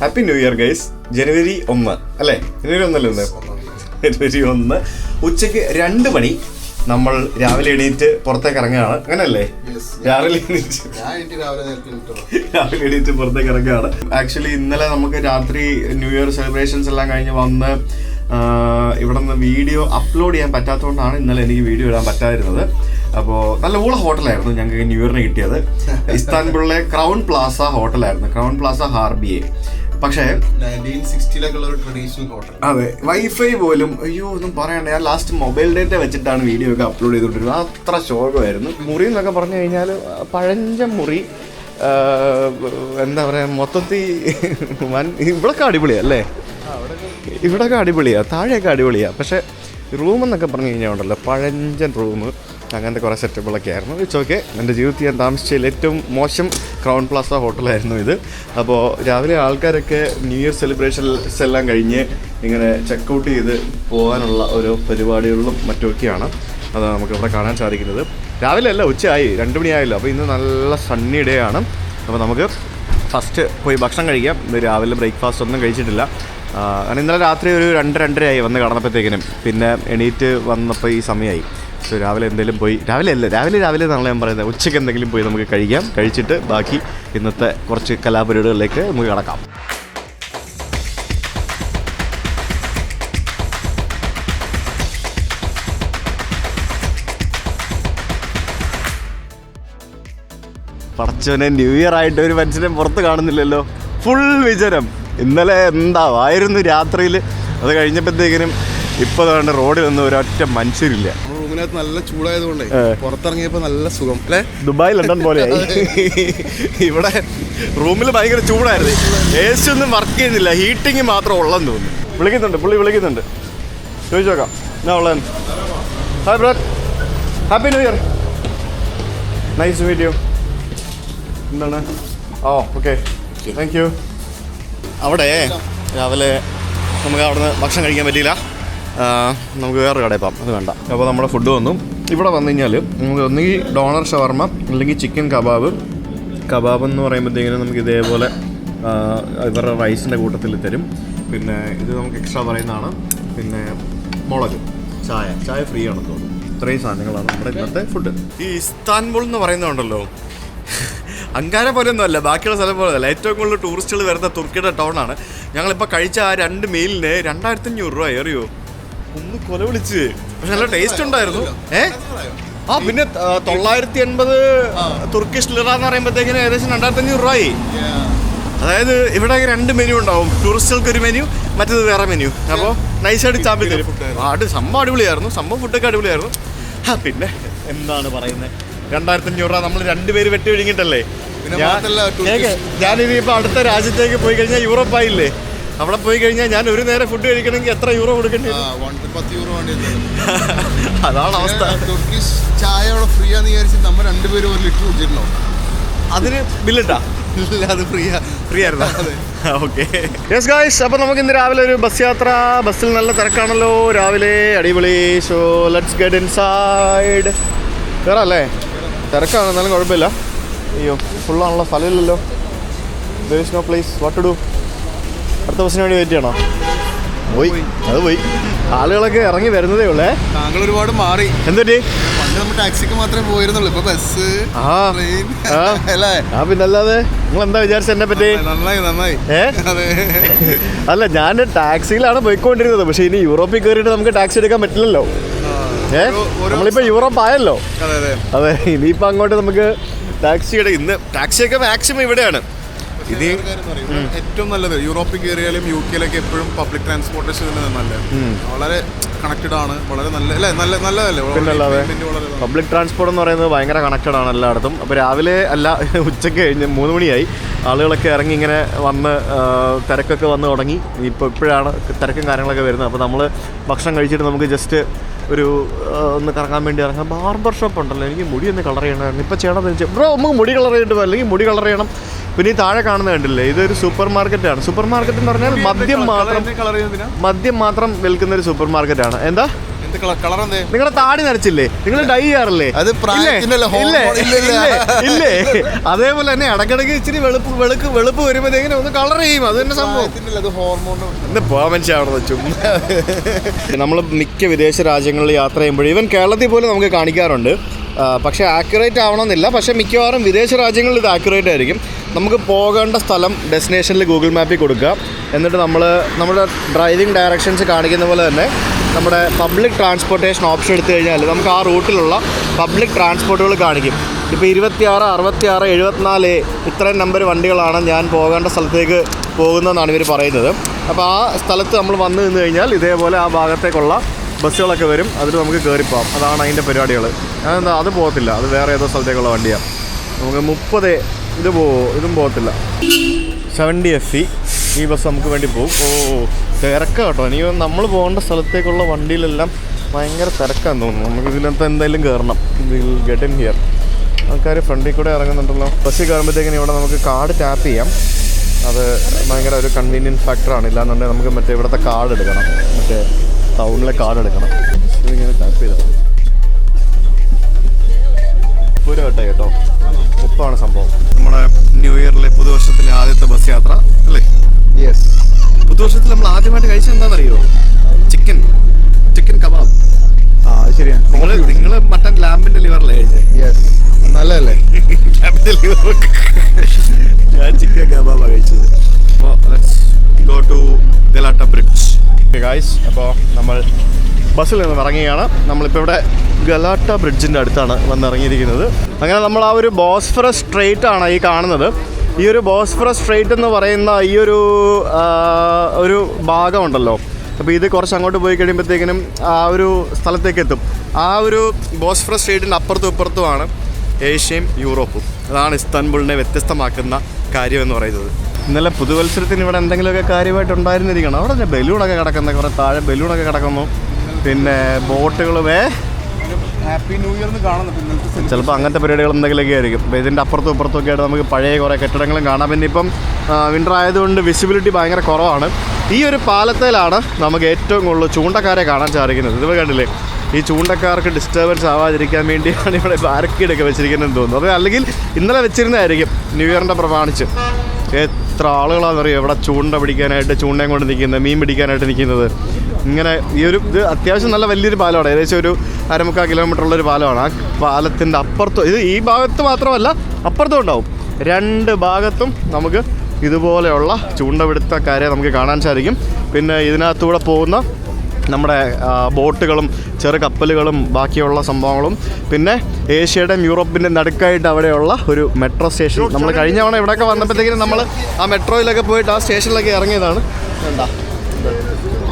Happy new year guys ജനുവരി ഒന്ന് അല്ലേ? ജനുവരി ഒന്നല്ലേ ഒന്ന്? ജനുവരി ഒന്ന്. ഉച്ചയ്ക്ക് രണ്ട് മണി നമ്മൾ രാവിലെ എണീറ്റ് പുറത്തേക്ക് ഇറങ്ങുകയാണ്. അങ്ങനല്ലേ? രാവിലെ എണീറ്റ് രാവിലെ എണീറ്റ് പുറത്തേക്ക് ഇറങ്ങുകയാണ്. ആക്ച്വലി ഇന്നലെ നമുക്ക് രാത്രി ന്യൂ ഇയർ സെലിബ്രേഷൻസ് എല്ലാം കഴിഞ്ഞ് വന്ന് ഇവിടെ നിന്ന് വീഡിയോ അപ്ലോഡ് ചെയ്യാൻ പറ്റാത്തതുകൊണ്ടാണ് ഇന്നലെ എനിക്ക് വീഡിയോ ഇടാൻ പറ്റാതിരുന്നത്. അപ്പോൾ നല്ല ഊള ഹോട്ടലായിരുന്നു ഞങ്ങൾക്ക് ന്യൂ ഇയറിന് കിട്ടിയത്. ഇസ്താൻബുളിലെ ക്രൗൺ പ്ലാസ ഹോട്ടലായിരുന്നു. ക്രൗൺ പ്ലാസ ഹാർബിയെ പക്ഷേ അതെ വൈഫൈ പോലും അയ്യോ ഒന്നും പറയണ്ട. ഞാൻ ലാസ്റ്റ് മൊബൈൽ ഡേറ്റ വെച്ചിട്ടാണ് വീഡിയോ ഒക്കെ അപ്ലോഡ് ചെയ്തുകൊണ്ടിരുന്നത്. അത്ര ശോകമായിരുന്നു. മുറി എന്നൊക്കെ പറഞ്ഞു കഴിഞ്ഞാൽ പഴഞ്ച മുറി എന്താ പറയുക മൊത്തത്തിൽ വൻ ഇവിടൊക്കെ അടിപൊളിയാ അല്ലേ? ഇവിടൊക്കെ അടിപൊളിയാ താഴെയൊക്കെ അടിപൊളിയാ. പക്ഷേ റൂം എന്നൊക്കെ പറഞ്ഞു കഴിഞ്ഞാൽ ഉണ്ടല്ലോ പഴഞ്ചൻ റൂം അങ്ങനത്തെ കുറേ സെറ്റപ്പുകളൊക്കെ ആയിരുന്നു. ഇറ്റ്സ് ഓക്കെ എന്റെ ജീവിതത്തിൽ ഞാൻ താമസിച്ചതിൽ ഏറ്റവും മോശം ക്രൗൺ പ്ലാസ ഹോട്ടലായിരുന്നു ഇത്. അപ്പോൾ രാവിലെ ആൾക്കാരൊക്കെ ന്യൂ ഇയർ സെലിബ്രേഷൻസ് എല്ലാം കഴിഞ്ഞ് ഇങ്ങനെ ചെക്കൗട്ട് ചെയ്ത് പോകാനുള്ള ഓരോ പരിപാടികളിലും മറ്റുമൊക്കെയാണ് അത് നമുക്കിവിടെ കാണാൻ സാധിക്കുന്നത്. രാവിലെ അല്ല ഉച്ചയായി. രണ്ട് മണിയായല്ലോ. അപ്പോൾ ഇന്ന് നല്ല സണ്ണി ഡേ ആണ്. അപ്പോൾ നമുക്ക് ഫസ്റ്റ് പോയി ഭക്ഷണം കഴിക്കാം. രാവിലെ ബ്രേക്ക്ഫാസ്റ്റ് ഒന്നും കഴിച്ചിട്ടില്ല. കാരണം ഇന്നലെ രാത്രി ഒരു രണ്ട് രണ്ടരയായി വന്ന് കടന്നപ്പോഴത്തേക്കിനും. പിന്നെ എണീറ്റ് വന്നപ്പോൾ ഈ സമയമായി. സോ രാവിലെ എന്തെങ്കിലും പോയി രാവിലെ അല്ല രാവിലെ രാവിലെ എന്നാണ് ഞാൻ പറയുന്നത്. ഉച്ചയ്ക്ക് എന്തെങ്കിലും പോയി നമുക്ക് കഴിക്കാം കഴിച്ചിട്ട് ബാക്കി ഇന്നത്തെ കുറച്ച് കലാപരിപാടികളിലേക്ക് നമുക്ക് കടക്കാം. പടച്ചവനെ ന്യൂ ഇയർ ആയിട്ട് ഒരു മനുഷ്യനെ പുറത്ത് കാണുന്നില്ലല്ലോ. ഫുൾ വിചരം ഇന്നലെ എന്താവായിരുന്നു രാത്രിയിൽ അത് കഴിഞ്ഞപ്പോഴത്തേക്കിനും ഇപ്പോൾ വേണ്ട റോഡിലൊന്നും ഒരൊറ്റ മനുഷ്യരില്ല. റൂമിനകത്ത് നല്ല ചൂടായതുകൊണ്ടേ. പുറത്തിറങ്ങിയപ്പോ നല്ല സുഖം. അല്ലേ? ദുബായ് ലണ്ടൻ പോലെ ഇവിടെ റൂമിൽ ഭയങ്കര ചൂടായിരുന്നു. എ സി ഒന്നും വർക്ക് ചെയ്യുന്നില്ല. ഹീറ്റിംഗ് മാത്രം ഉള്ളെന്ന് തോന്നുന്നു. വിളിക്കുന്നുണ്ട്. പുള്ളി വിളിക്കുന്നുണ്ട്. ചോദിച്ചു നോക്കാം. എന്നാ ഉള്ളത് hi bro happy new year nice video you എന്താണ്? ഓ ഓക്കെ താങ്ക് യു അവിടെ രാവിലെ നമുക്ക് അവിടുന്ന് ഭക്ഷണം കഴിക്കാൻ പറ്റിയില്ല. നമുക്ക് വേറൊരു കടയിൽ പോകാം. അത് വേണ്ട. അപ്പോൾ നമ്മുടെ ഫുഡ് വന്നു. ഇവിടെ വന്നു കഴിഞ്ഞാൽ നമുക്ക് ഒന്നുകിൽ ഡോണർ ഷവർമ്മ അല്ലെങ്കിൽ ചിക്കൻ കബാബ്. കബാബ് എന്ന് പറയുമ്പോഴത്തേക്കിനും നമുക്ക് ഇതേപോലെ ഇവരുടെ റൈസിന്റെ കൂട്ടത്തിൽ തരും. പിന്നെ ഇത് നമുക്ക് എക്സ്ട്രാ പറയുന്നതാണ്. പിന്നെ മുളക്. ചായ. ചായ ഫ്രീ ആണെന്ന് തോന്നുന്നു. ഇത്രയും സാധനങ്ങളാണ് നമ്മുടെ ഇന്നത്തെ ഫുഡ് ഈ ഇസ്താൻബുൾ എന്ന് പറയുന്നുണ്ടല്ലോ അങ്കാര പോലെ ഒന്നുമല്ല ബാക്കിയുള്ള സ്ഥലം പോലെ അല്ല ഏറ്റവും കൂടുതൽ ടൂറിസ്റ്റുകൾ വരുന്ന തുർക്കിയുടെ ടൗണാണ് ഞങ്ങളിപ്പോൾ കഴിച്ച ആ രണ്ട് മീലിന് രണ്ടായിരത്തി അഞ്ഞൂറ് രൂപ അറിയോ ഒന്ന് കൊല വിളിച്ച്. പക്ഷെ നല്ല ടേസ്റ്റ് ഉണ്ടായിരുന്നു. ഏ? ആ പിന്നെ തൊള്ളായിരത്തി എൺപത് തുർക്കിഷ് ലിറ എന്ന് പറയുമ്പോഴത്തേക്കിന് ഏകദേശം രണ്ടായിരത്തി അഞ്ഞൂറ് ആയി അതായത് ഇവിടെ രണ്ട് മെനു ഉണ്ടാവും. ടൂറിസ്റ്റുകൾക്ക് ഒരു മെനു മറ്റേത് വേറെ മെനു അപ്പോൾ നൈസായിട്ട് ചാമ്പി തരും. ആട് സംഭവം അടിപൊളിയായിരുന്നു. സംഭവം ഫുഡൊക്കെ അടിപൊളിയായിരുന്നു. ആ പിന്നെ എന്താണ് പറയുന്നത് രണ്ടായിരത്തി അഞ്ഞൂറ് രൂപ നമ്മൾ രണ്ടുപേര് വെട്ടി ഒഴുങ്ങിട്ടല്ലേ മാത്രല്ല, ടൂറിസ്റ്റ്- ഞാനിനിയിപ്പോൾ അടുത്ത രാജ്യത്തേക്ക് പോയി കഴിഞ്ഞാൽ യൂറോപ്പ് ആയില്ലേ അവിടെ പോയി കഴിഞ്ഞാൽ ഞാൻ ഒരു നേരം ഫുഡ് കഴിക്കണമെങ്കിൽ എത്ര യൂറോ കൊടുക്കേണ്ടി പത്ത് യൂറോ വേണ്ടി അതാണ് അവസ്ഥ. തുർക്കിഷ് ചായ അവിടെ ഫ്രീ ആന്ന് വിചാരിച്ച് നമ്മൾ രണ്ടുപേരും ഒരു ലിറ്റർ കുടിച്ചിട്ടുണ്ടോ? അതിന് ബില്ലിട്ടാ ഇല്ല അത് ഫ്രീയാ ഫ്രീ ആയിരുന്നു? ഓക്കെ യെസ് ഗായ്സ് അപ്പോൾ നമുക്ക് ഇന്ന് രാവിലെ ഒരു ബസ് യാത്ര. ബസ്സിൽ നല്ല തിരക്കാണല്ലോ. രാവിലെ അടിപൊളി. സോ ലെറ്റ്സ് ഗെറ്റ് ഇൻസൈഡ് കയറാം അല്ലേ തിരക്കാണ് എന്നാലും കുഴപ്പമില്ല. അയ്യോ ഫുള്ളാണല്ലോ സ്ഥലമില്ലല്ലോ. There is no place what to do അടുത്ത ബസ്സിന് വേണ്ടി വെയിറ്റ് ചെയ്യണോ? പോയി. അത് പോയി. ആളുകളൊക്കെ ഇറങ്ങി വരുന്നതേ ഉള്ളേ. താങ്കൾ ഒരുപാട് മാറി. എന്തേ പണ്ട് നമ്മൾ ടാക്സിക്ക് മാത്രമേ പോയിരുന്നുള്ളൂ. ഇപ്പൊ ബസ് ആ. ട്രെയിൻ. അല്ലേ? ആ പിന്നല്ലാതെ നിങ്ങൾ എന്താ വിചാരിച്ച എന്നെ പറ്റി? നന്നായി നന്നായി അല്ല ഞാൻ ടാക്സിയിലാണ് പോയിക്കൊണ്ടിരുന്നത്. പക്ഷെ ഇനി യൂറോപ്പിൽ കയറിയിട്ട് നമുക്ക് ടാക്സി എടുക്കാൻ പറ്റില്ലല്ലോ. നമ്മളിപ്പോ യൂറോപ്പ് ആയല്ലോ. അതെ അതെ. അതെ ഇനിയിപ്പോ അങ്ങോട്ട് നമുക്ക് ടാക്സിയുടെ ഇന്ന് ടാക്സിയൊക്കെ മാക്സിമം ഇവിടെയാണ്. ഇത് ഏറ്റവും നല്ലത്. യൂറോപ്പിൽ കയറിയാലും യു കെയിലൊക്കെ എപ്പോഴും പബ്ലിക് ട്രാൻസ്പോർട്ടേഷൻ തന്നെ നല്ലത്. വളരെ കണക്റ്റഡ് ആണ്. വളരെ നല്ല അല്ലേ? നല്ല നല്ലതല്ലേ? പിന്നല്ലാതെ. പബ്ലിക് ട്രാൻസ്പോർട്ട് എന്ന് പറയുന്നത് ഭയങ്കര കണക്റ്റഡ് ആണ് എല്ലായിടത്തും. അപ്പോൾ രാവിലെ അല്ല ഉച്ചയ്ക്ക് കഴിഞ്ഞ് മൂന്ന് മണിയായി. ആളുകളൊക്കെ ഇറങ്ങി ഇങ്ങനെ വന്ന് തിരക്കൊക്കെ വന്ന് തുടങ്ങി. ഇപ്പോൾ ഇപ്പോഴാണ് തിരക്കും കാര്യങ്ങളൊക്കെ വരുന്നത്. അപ്പോൾ നമ്മൾ ഭക്ഷണം കഴിച്ചിട്ട് നമുക്ക് ജസ്റ്റ് ഒരു ഒന്ന് കറങ്ങാൻ വേണ്ടി ഇറങ്ങാം ബാർബർ ഷോപ്പ് ഉണ്ടല്ലോ. എനിക്ക് മുടി ഒന്ന് കളർ ചെയ്യണമായിരുന്നു. ഇപ്പോൾ ചെയ്യണമെന്ന് ബ്രോ നമുക്ക് മുടി കളർ ചെയ്തിട്ട് അല്ലെങ്കിൽ മുടി കളർ ചെയ്യണം. പിന്നെ ഈ താഴെ കാണുന്നത് കണ്ടില്ലേ? ഇതൊരു സൂപ്പർ മാർക്കറ്റാണ് സൂപ്പർ മാർക്കറ്റ് എന്ന് പറഞ്ഞാൽ മദ്യം മാത്രം മദ്യം മാത്രം വിൽക്കുന്ന ഒരു സൂപ്പർ മാർക്കറ്റാണ് എന്ത്? കളർ എന്തേ? നിങ്ങളുടെ താടി നരച്ചില്ലേ? നിങ്ങൾ ഡൈ ചെയ്യാറില്ലേ? അത് ഇല്ലേ? അതേപോലെ തന്നെ ഇടക്കിടക്ക് ഇച്ചിരി വെളുപ്പ് വെളുക്ക് വെളുപ്പ് വരുമ്പോഴത്തേക്കിനും ഒന്ന് കളർ ചെയ്യും? അത് തന്നെ സംഭവം. പോവാൻ ഹോർമോൺ മനുഷ്യാവണത് ചുമ്മാ. നമ്മൾ മിക്ക വിദേശ രാജ്യങ്ങളിൽ യാത്ര ചെയ്യുമ്പോൾ ഈവൻ കേരളത്തിൽ പോലും നമുക്ക് കാണിക്കാറുണ്ട്. പക്ഷെ പക്ഷേ ആക്യുറേറ്റ് ആവണമെന്നില്ല. പക്ഷേ മിക്കവാറും വിദേശ രാജ്യങ്ങളിൽ ഇത് ആക്യുറേറ്റ് ആയിരിക്കും. നമുക്ക് പോകേണ്ട സ്ഥലം ഡെസ്റ്റിനേഷനിൽ ഗൂഗിൾ മാപ്പിൽ കൊടുക്കുക എന്നിട്ട് നമ്മൾ നമ്മുടെ ഡ്രൈവിംഗ് ഡയറക്ഷൻസ് കാണിക്കുന്ന പോലെ തന്നെ നമ്മുടെ പബ്ലിക് ട്രാൻസ്പോർട്ടേഷൻ ഓപ്ഷൻ എടുത്തു കഴിഞ്ഞാൽ നമുക്ക് ആ റൂട്ടിലുള്ള പബ്ലിക് ട്രാൻസ്പോർട്ടുകൾ കാണിക്കും. ഇപ്പോൾ ഇരുപത്തിയാറ് അറുപത്തിയാറ് എഴുപത്തിനാല് ഇത്രയും നമ്പർ വണ്ടികളാണ് ഞാൻ പോകേണ്ട സ്ഥലത്തേക്ക് പോകുന്നതെന്നാണ് ഇവർ പറയുന്നത്. അപ്പോൾ ആ സ്ഥലത്ത് നമ്മൾ വന്നു നിന്ന് കഴിഞ്ഞാൽ ഇതേപോലെ ആ ഭാഗത്തേക്കുള്ള ബസ്സുകളൊക്കെ വരും. അതിൽ നമുക്ക് കയറിപ്പോവാം അതാണ് അതിന്റെ പരിപാടികൾ. അതെന്താ അത് പോകത്തില്ല. അത് വേറെ ഏതോ സ്ഥലത്തേക്കുള്ള വണ്ടിയാണ് നമുക്ക് മുപ്പത് ഇത് പോവോ ഇതും പോകത്തില്ല. സെവന്റി എഫ് സി ഈ ബസ് നമുക്ക് വേണ്ടി പോകും. ഓ. തിരക്കാ കേട്ടോ. എനിക്ക് നമ്മൾ പോകേണ്ട സ്ഥലത്തേക്കുള്ള വണ്ടിയിലെല്ലാം ഭയങ്കര തിരക്കാന്ന് തോന്നുന്നു. നമുക്ക് ഇതിനകത്ത് എന്തായാലും കയറണം. ഗെറ്റ് ഇൻ ഹിയർ ആൾക്കാർ ഫ്രണ്ടിൽ കൂടെ ഇറങ്ങുന്നുണ്ടല്ലോ. ബസ്സിൽ കയറുമ്പോഴത്തേക്കിനും ഇവിടെ നമുക്ക് കാർഡ് ടാപ്പ് ചെയ്യാം. അത് ഭയങ്കര ഒരു കൺവീനിയൻ ഫാക്ടറാണ് ഇല്ലാന്നുണ്ടെങ്കിൽ നമുക്ക് മറ്റേ ഇവിടുത്തെ കാർഡ് എടുക്കണം. മറ്റേ ടൗണിലെ കാർഡ് എടുക്കണം. ഇതിങ്ങനെ ടാപ്പ് ചെയ്താൽ മതി. ഒരു വട്ടം കേട്ടോ. മുപ്പാണ് സംഭവം. നമ്മുടെ ന്യൂ ഇയറിലെ പുതുവർഷത്തിലെ ആദ്യത്തെ ബസ് യാത്ര അല്ലേ? യെസ് പുതുവർഷത്തിൽ നമ്മൾ ആദ്യമായിട്ട് കഴിച്ചത് എന്താണെന്നറിയോ? ചിക്കൻ. Chicken kebab. ആ ശരിയാണ് നിങ്ങൾ നിങ്ങൾ മട്ടൻ ലാമ്പിന്റെ ലിവറല്ലേ കഴിച്ചത് യെസ് നല്ലതല്ലേ? ലാമ്പിന്റെ ലിവർ. ഞാൻ ചിക്കൻ കബാബ് കഴിച്ചത്. അപ്പോൾ go to Galata bridge guys അപ്പോൾ നമ്മൾ ബസ്സിൽ നിന്ന് ഇറങ്ങുകയാണ്. നമ്മളിപ്പോൾ ഇവിടെ ഗലാട്ട ബ്രിഡ്ജിന്റെ അടുത്താണ് വന്നിറങ്ങിയിരിക്കുന്നത്. അങ്ങനെ നമ്മൾ ആ ഒരു ബോസ്ഫറസ് സ്ട്രെയിറ്റ് ആണ് ഈ കാണുന്നത്. ഈ ഒരു ബോസ്ഫറസ് സ്ട്രേറ്റ് എന്ന് പറയുന്ന ഈ ഒരു ഒരു ഭാഗമുണ്ടല്ലോ. അപ്പോൾ ഇത് കുറച്ച് അങ്ങോട്ട് പോയി കഴിയുമ്പോഴത്തേക്കിനും ആ ഒരു സ്ഥലത്തേക്ക് എത്തും. ആ ഒരു ബോസ്ഫറസ് സ്ട്രേറ്റിന്റെ അപ്പുറത്തും ഇപ്പുറത്തുമാണ് ഏഷ്യയും യൂറോപ്പും. അതാണ് ഇസ്താൻബുളിനെ വ്യത്യസ്തമാക്കുന്ന കാര്യം എന്ന് പറയുന്നത്. ഇന്നലെ പുതുവത്സരത്തിന് ഇവിടെ എന്തെങ്കിലുമൊക്കെ കാര്യമായിട്ട് ഉണ്ടായിരുന്നിരിക്കണം. അവിടെ ബലൂണൊക്കെ കിടക്കുന്ന കുറേ താഴെ ബലൂണൊക്കെ കിടക്കുന്നു. പിന്നെ ബോട്ടുകൾ വേ ഹാപ്പി ന്യൂ ചിലപ്പോൾ അങ്ങനത്തെ പരിപാടികൾ എന്തെങ്കിലുമൊക്കെ ആയിരിക്കും. അപ്പോൾ ഇതിന്റെ അപ്പുറത്തും ഇപ്പുറത്തും ഒക്കെ ആയിട്ട് നമുക്ക് പഴയ കുറേ കെട്ടിടങ്ങളും കാണാം. പിന്നെ ഇപ്പം വിന്റർ ആയതുകൊണ്ട് വിസിബിലിറ്റി ഭയങ്കര കുറവാണ്. ഈ ഒരു പാലത്തിലാണ് നമുക്ക് ഏറ്റവും കൂടുതൽ ചൂണ്ടക്കാരെ കാണാൻ സാധിക്കുന്നത്. ഇതുവരെ കണ്ടില്ലേ? ഈ ചൂണ്ടക്കാർക്ക് ഡിസ്റ്റർബൻസ് ആവാതിരിക്കാൻ വേണ്ടിയാണ് ഇവിടെ ബാരക്കീടൊക്കെ വെച്ചിരിക്കുന്നതെന്ന് തോന്നുന്നു. അത് അല്ലെങ്കിൽ ഇന്നലെ വെച്ചിരുന്നതായിരിക്കും ന്യൂ ഇയറിന്റെ പ്രമാണിച്ച്. എത്ര ആളുകളാണെന്നറിയോ? ഇവിടെ ചൂണ്ട പിടിക്കാനായിട്ട് ചൂണ്ടയും കൊണ്ട് നിൽക്കുന്നത് മീൻ പിടിക്കാനായിട്ട് നിൽക്കുന്നത്. ഇങ്ങനെ ഈ ഒരു ഇത് അത്യാവശ്യം നല്ല വലിയൊരു പാലമാണ്. ഏകദേശം ഒരു അരമുക്കാൽ കിലോമീറ്റർ ഉള്ളൊരു പാലമാണ്. ആ പാലത്തിന്റെ അപ്പുറത്തും ഇത് ഈ ഭാഗത്ത് മാത്രമല്ല അപ്പുറത്തും ഉണ്ടാവും. രണ്ട് ഭാഗത്തും നമുക്ക് ഇതുപോലെയുള്ള ചൂണ്ടപിടുത്തക്കാരെ നമുക്ക് കാണാൻ സാധിക്കും. പിന്നെ ഇതിനകത്തൂടെ പോകുന്ന നമ്മുടെ ബോട്ടുകളും ചെറു കപ്പലുകളും ബാക്കിയുള്ള സംഭവങ്ങളും. പിന്നെ ഏഷ്യയുടെയും യൂറോപ്പിന്റെ നടുക്കായിട്ട് അവിടെയുള്ള ഒരു മെട്രോ സ്റ്റേഷൻ. നമ്മൾ കഴിഞ്ഞ തവണ ഇവിടെയൊക്കെ വന്നപ്പോഴത്തേക്കും നമ്മൾ ആ മെട്രോയിലൊക്കെ പോയിട്ട് ആ സ്റ്റേഷനിലൊക്കെ ഇറങ്ങിയതാണ്. വേണ്ട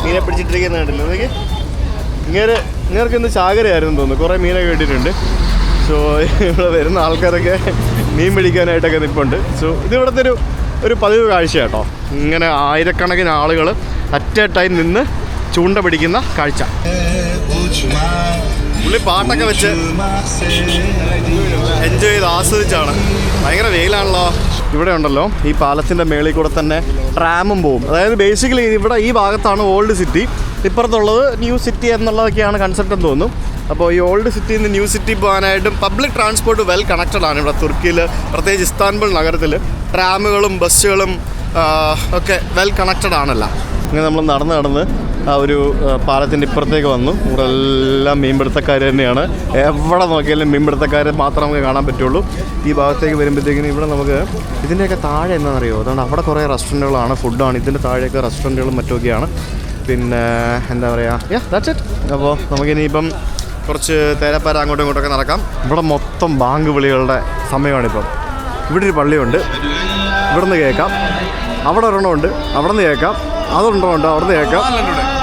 മീനെ പിടിച്ചിട്ടിരിക്കുന്ന കണ്ടില്ല? നോക്കി ഇങ്ങനെ ഇങ്ങനെയൊക്കെ ഇന്ന് ചാകരയായിരുന്നു തോന്നുന്നു. കുറേ മീനൊക്കെ കിട്ടിയിട്ടുണ്ട്. സോ ഇവിടെ വരുന്ന ആൾക്കാരൊക്കെ മീൻ പിടിക്കാനായിട്ടൊക്കെ നിൽപ്പുണ്ട് സോ ഇത് ഇവിടുത്തെ ഒരു ഒരു പതിവ് കാഴ്ച കേട്ടോ. ഇങ്ങനെ ആയിരക്കണക്കിന് ആളുകൾ അറ്റ ടൈം നിന്ന് ചൂണ്ട പിടിക്കുന്ന കാഴ്ച. പുള്ളി പാട്ടൊക്കെ വെച്ച് എൻജോയ് ചെയ്ത് ആസ്വദിച്ചാണ്. ഭയങ്കര വെയിലാണല്ലോ. ഇവിടെ ഉണ്ടല്ലോ ഈ പാലത്തിന്റെ മേളിൽ കൂടെ തന്നെ ട്രാമും പോവും. അതായത് ബേസിക്കലി ഇവിടെ ഈ ഭാഗത്താണ് ഓൾഡ് സിറ്റി ഇപ്പുറത്തുള്ളത് ന്യൂ സിറ്റി എന്നുള്ളതൊക്കെയാണ് കൺസെപ്റ്റ് എന്ന് തോന്നുന്നു. അപ്പോൾ ഈ ഓൾഡ് സിറ്റിയിൽ നിന്ന് ന്യൂ സിറ്റി പോകാനായിട്ടും പബ്ലിക് ട്രാൻസ്പോർട്ട് വെൽ കണക്റ്റഡ് ആണ്. ഇവിടെ തുർക്കിയിൽ പ്രത്യേകിച്ച് ഇസ്താൻബുൾ നഗരത്തിൽ ട്രാമുകളും ബസ്സുകളും ഒക്കെ വെൽ കണക്റ്റഡ് ആണല്ല. ഇങ്ങനെ നമ്മൾ നടന്ന് നടന്ന് ആ ഒരു പാലത്തിന്റെ ഇപ്പുറത്തേക്ക് വന്നു. ഇവിടെ എല്ലാം മീൻപിടുത്തക്കാർ തന്നെയാണ്. എവിടെ നോക്കിയാലും മീൻപിടുത്തക്കാരെ മാത്രം നമുക്ക് കാണാൻ പറ്റുള്ളൂ. ഈ ഭാഗത്തേക്ക് വരുമ്പോഴത്തേക്കിനും ഇവിടെ നമുക്ക് ഇതിന്റെയൊക്കെ താഴെ എന്താണെന്നറിയോ? അതാണ് അവിടെ കുറേ റെസ്റ്റോറന്റുകളാണ് ഫുഡാണ് ഇതിന്റെ താഴെയൊക്കെ റെസ്റ്റോറന്റുകളും മറ്റുമൊക്കെയാണ്. പിന്നെ എന്താ പറയുക യാ ദാറ്റ്സ് ഇറ്റ് അപ്പോൾ നമുക്കിനി ഇപ്പം കുറച്ച് തേരപ്പാര അങ്ങോട്ടും ഇങ്ങോട്ടൊക്കെ നടക്കാം. ഇവിടെ മൊത്തം ബാങ്ക് വിളികളുടെ സമയമാണിപ്പം. ഇവിടെ ഒരു പള്ളിയുണ്ട്. ഇവിടുന്ന് കേൾക്കാം. അവിടെ ഒരെണ്ണമുണ്ട്. അവിടെ നിന്ന് കേൾക്കാം. അതൊരെണ്ണമുണ്ട് അവിടെ നിന്ന് കേൾക്കാം.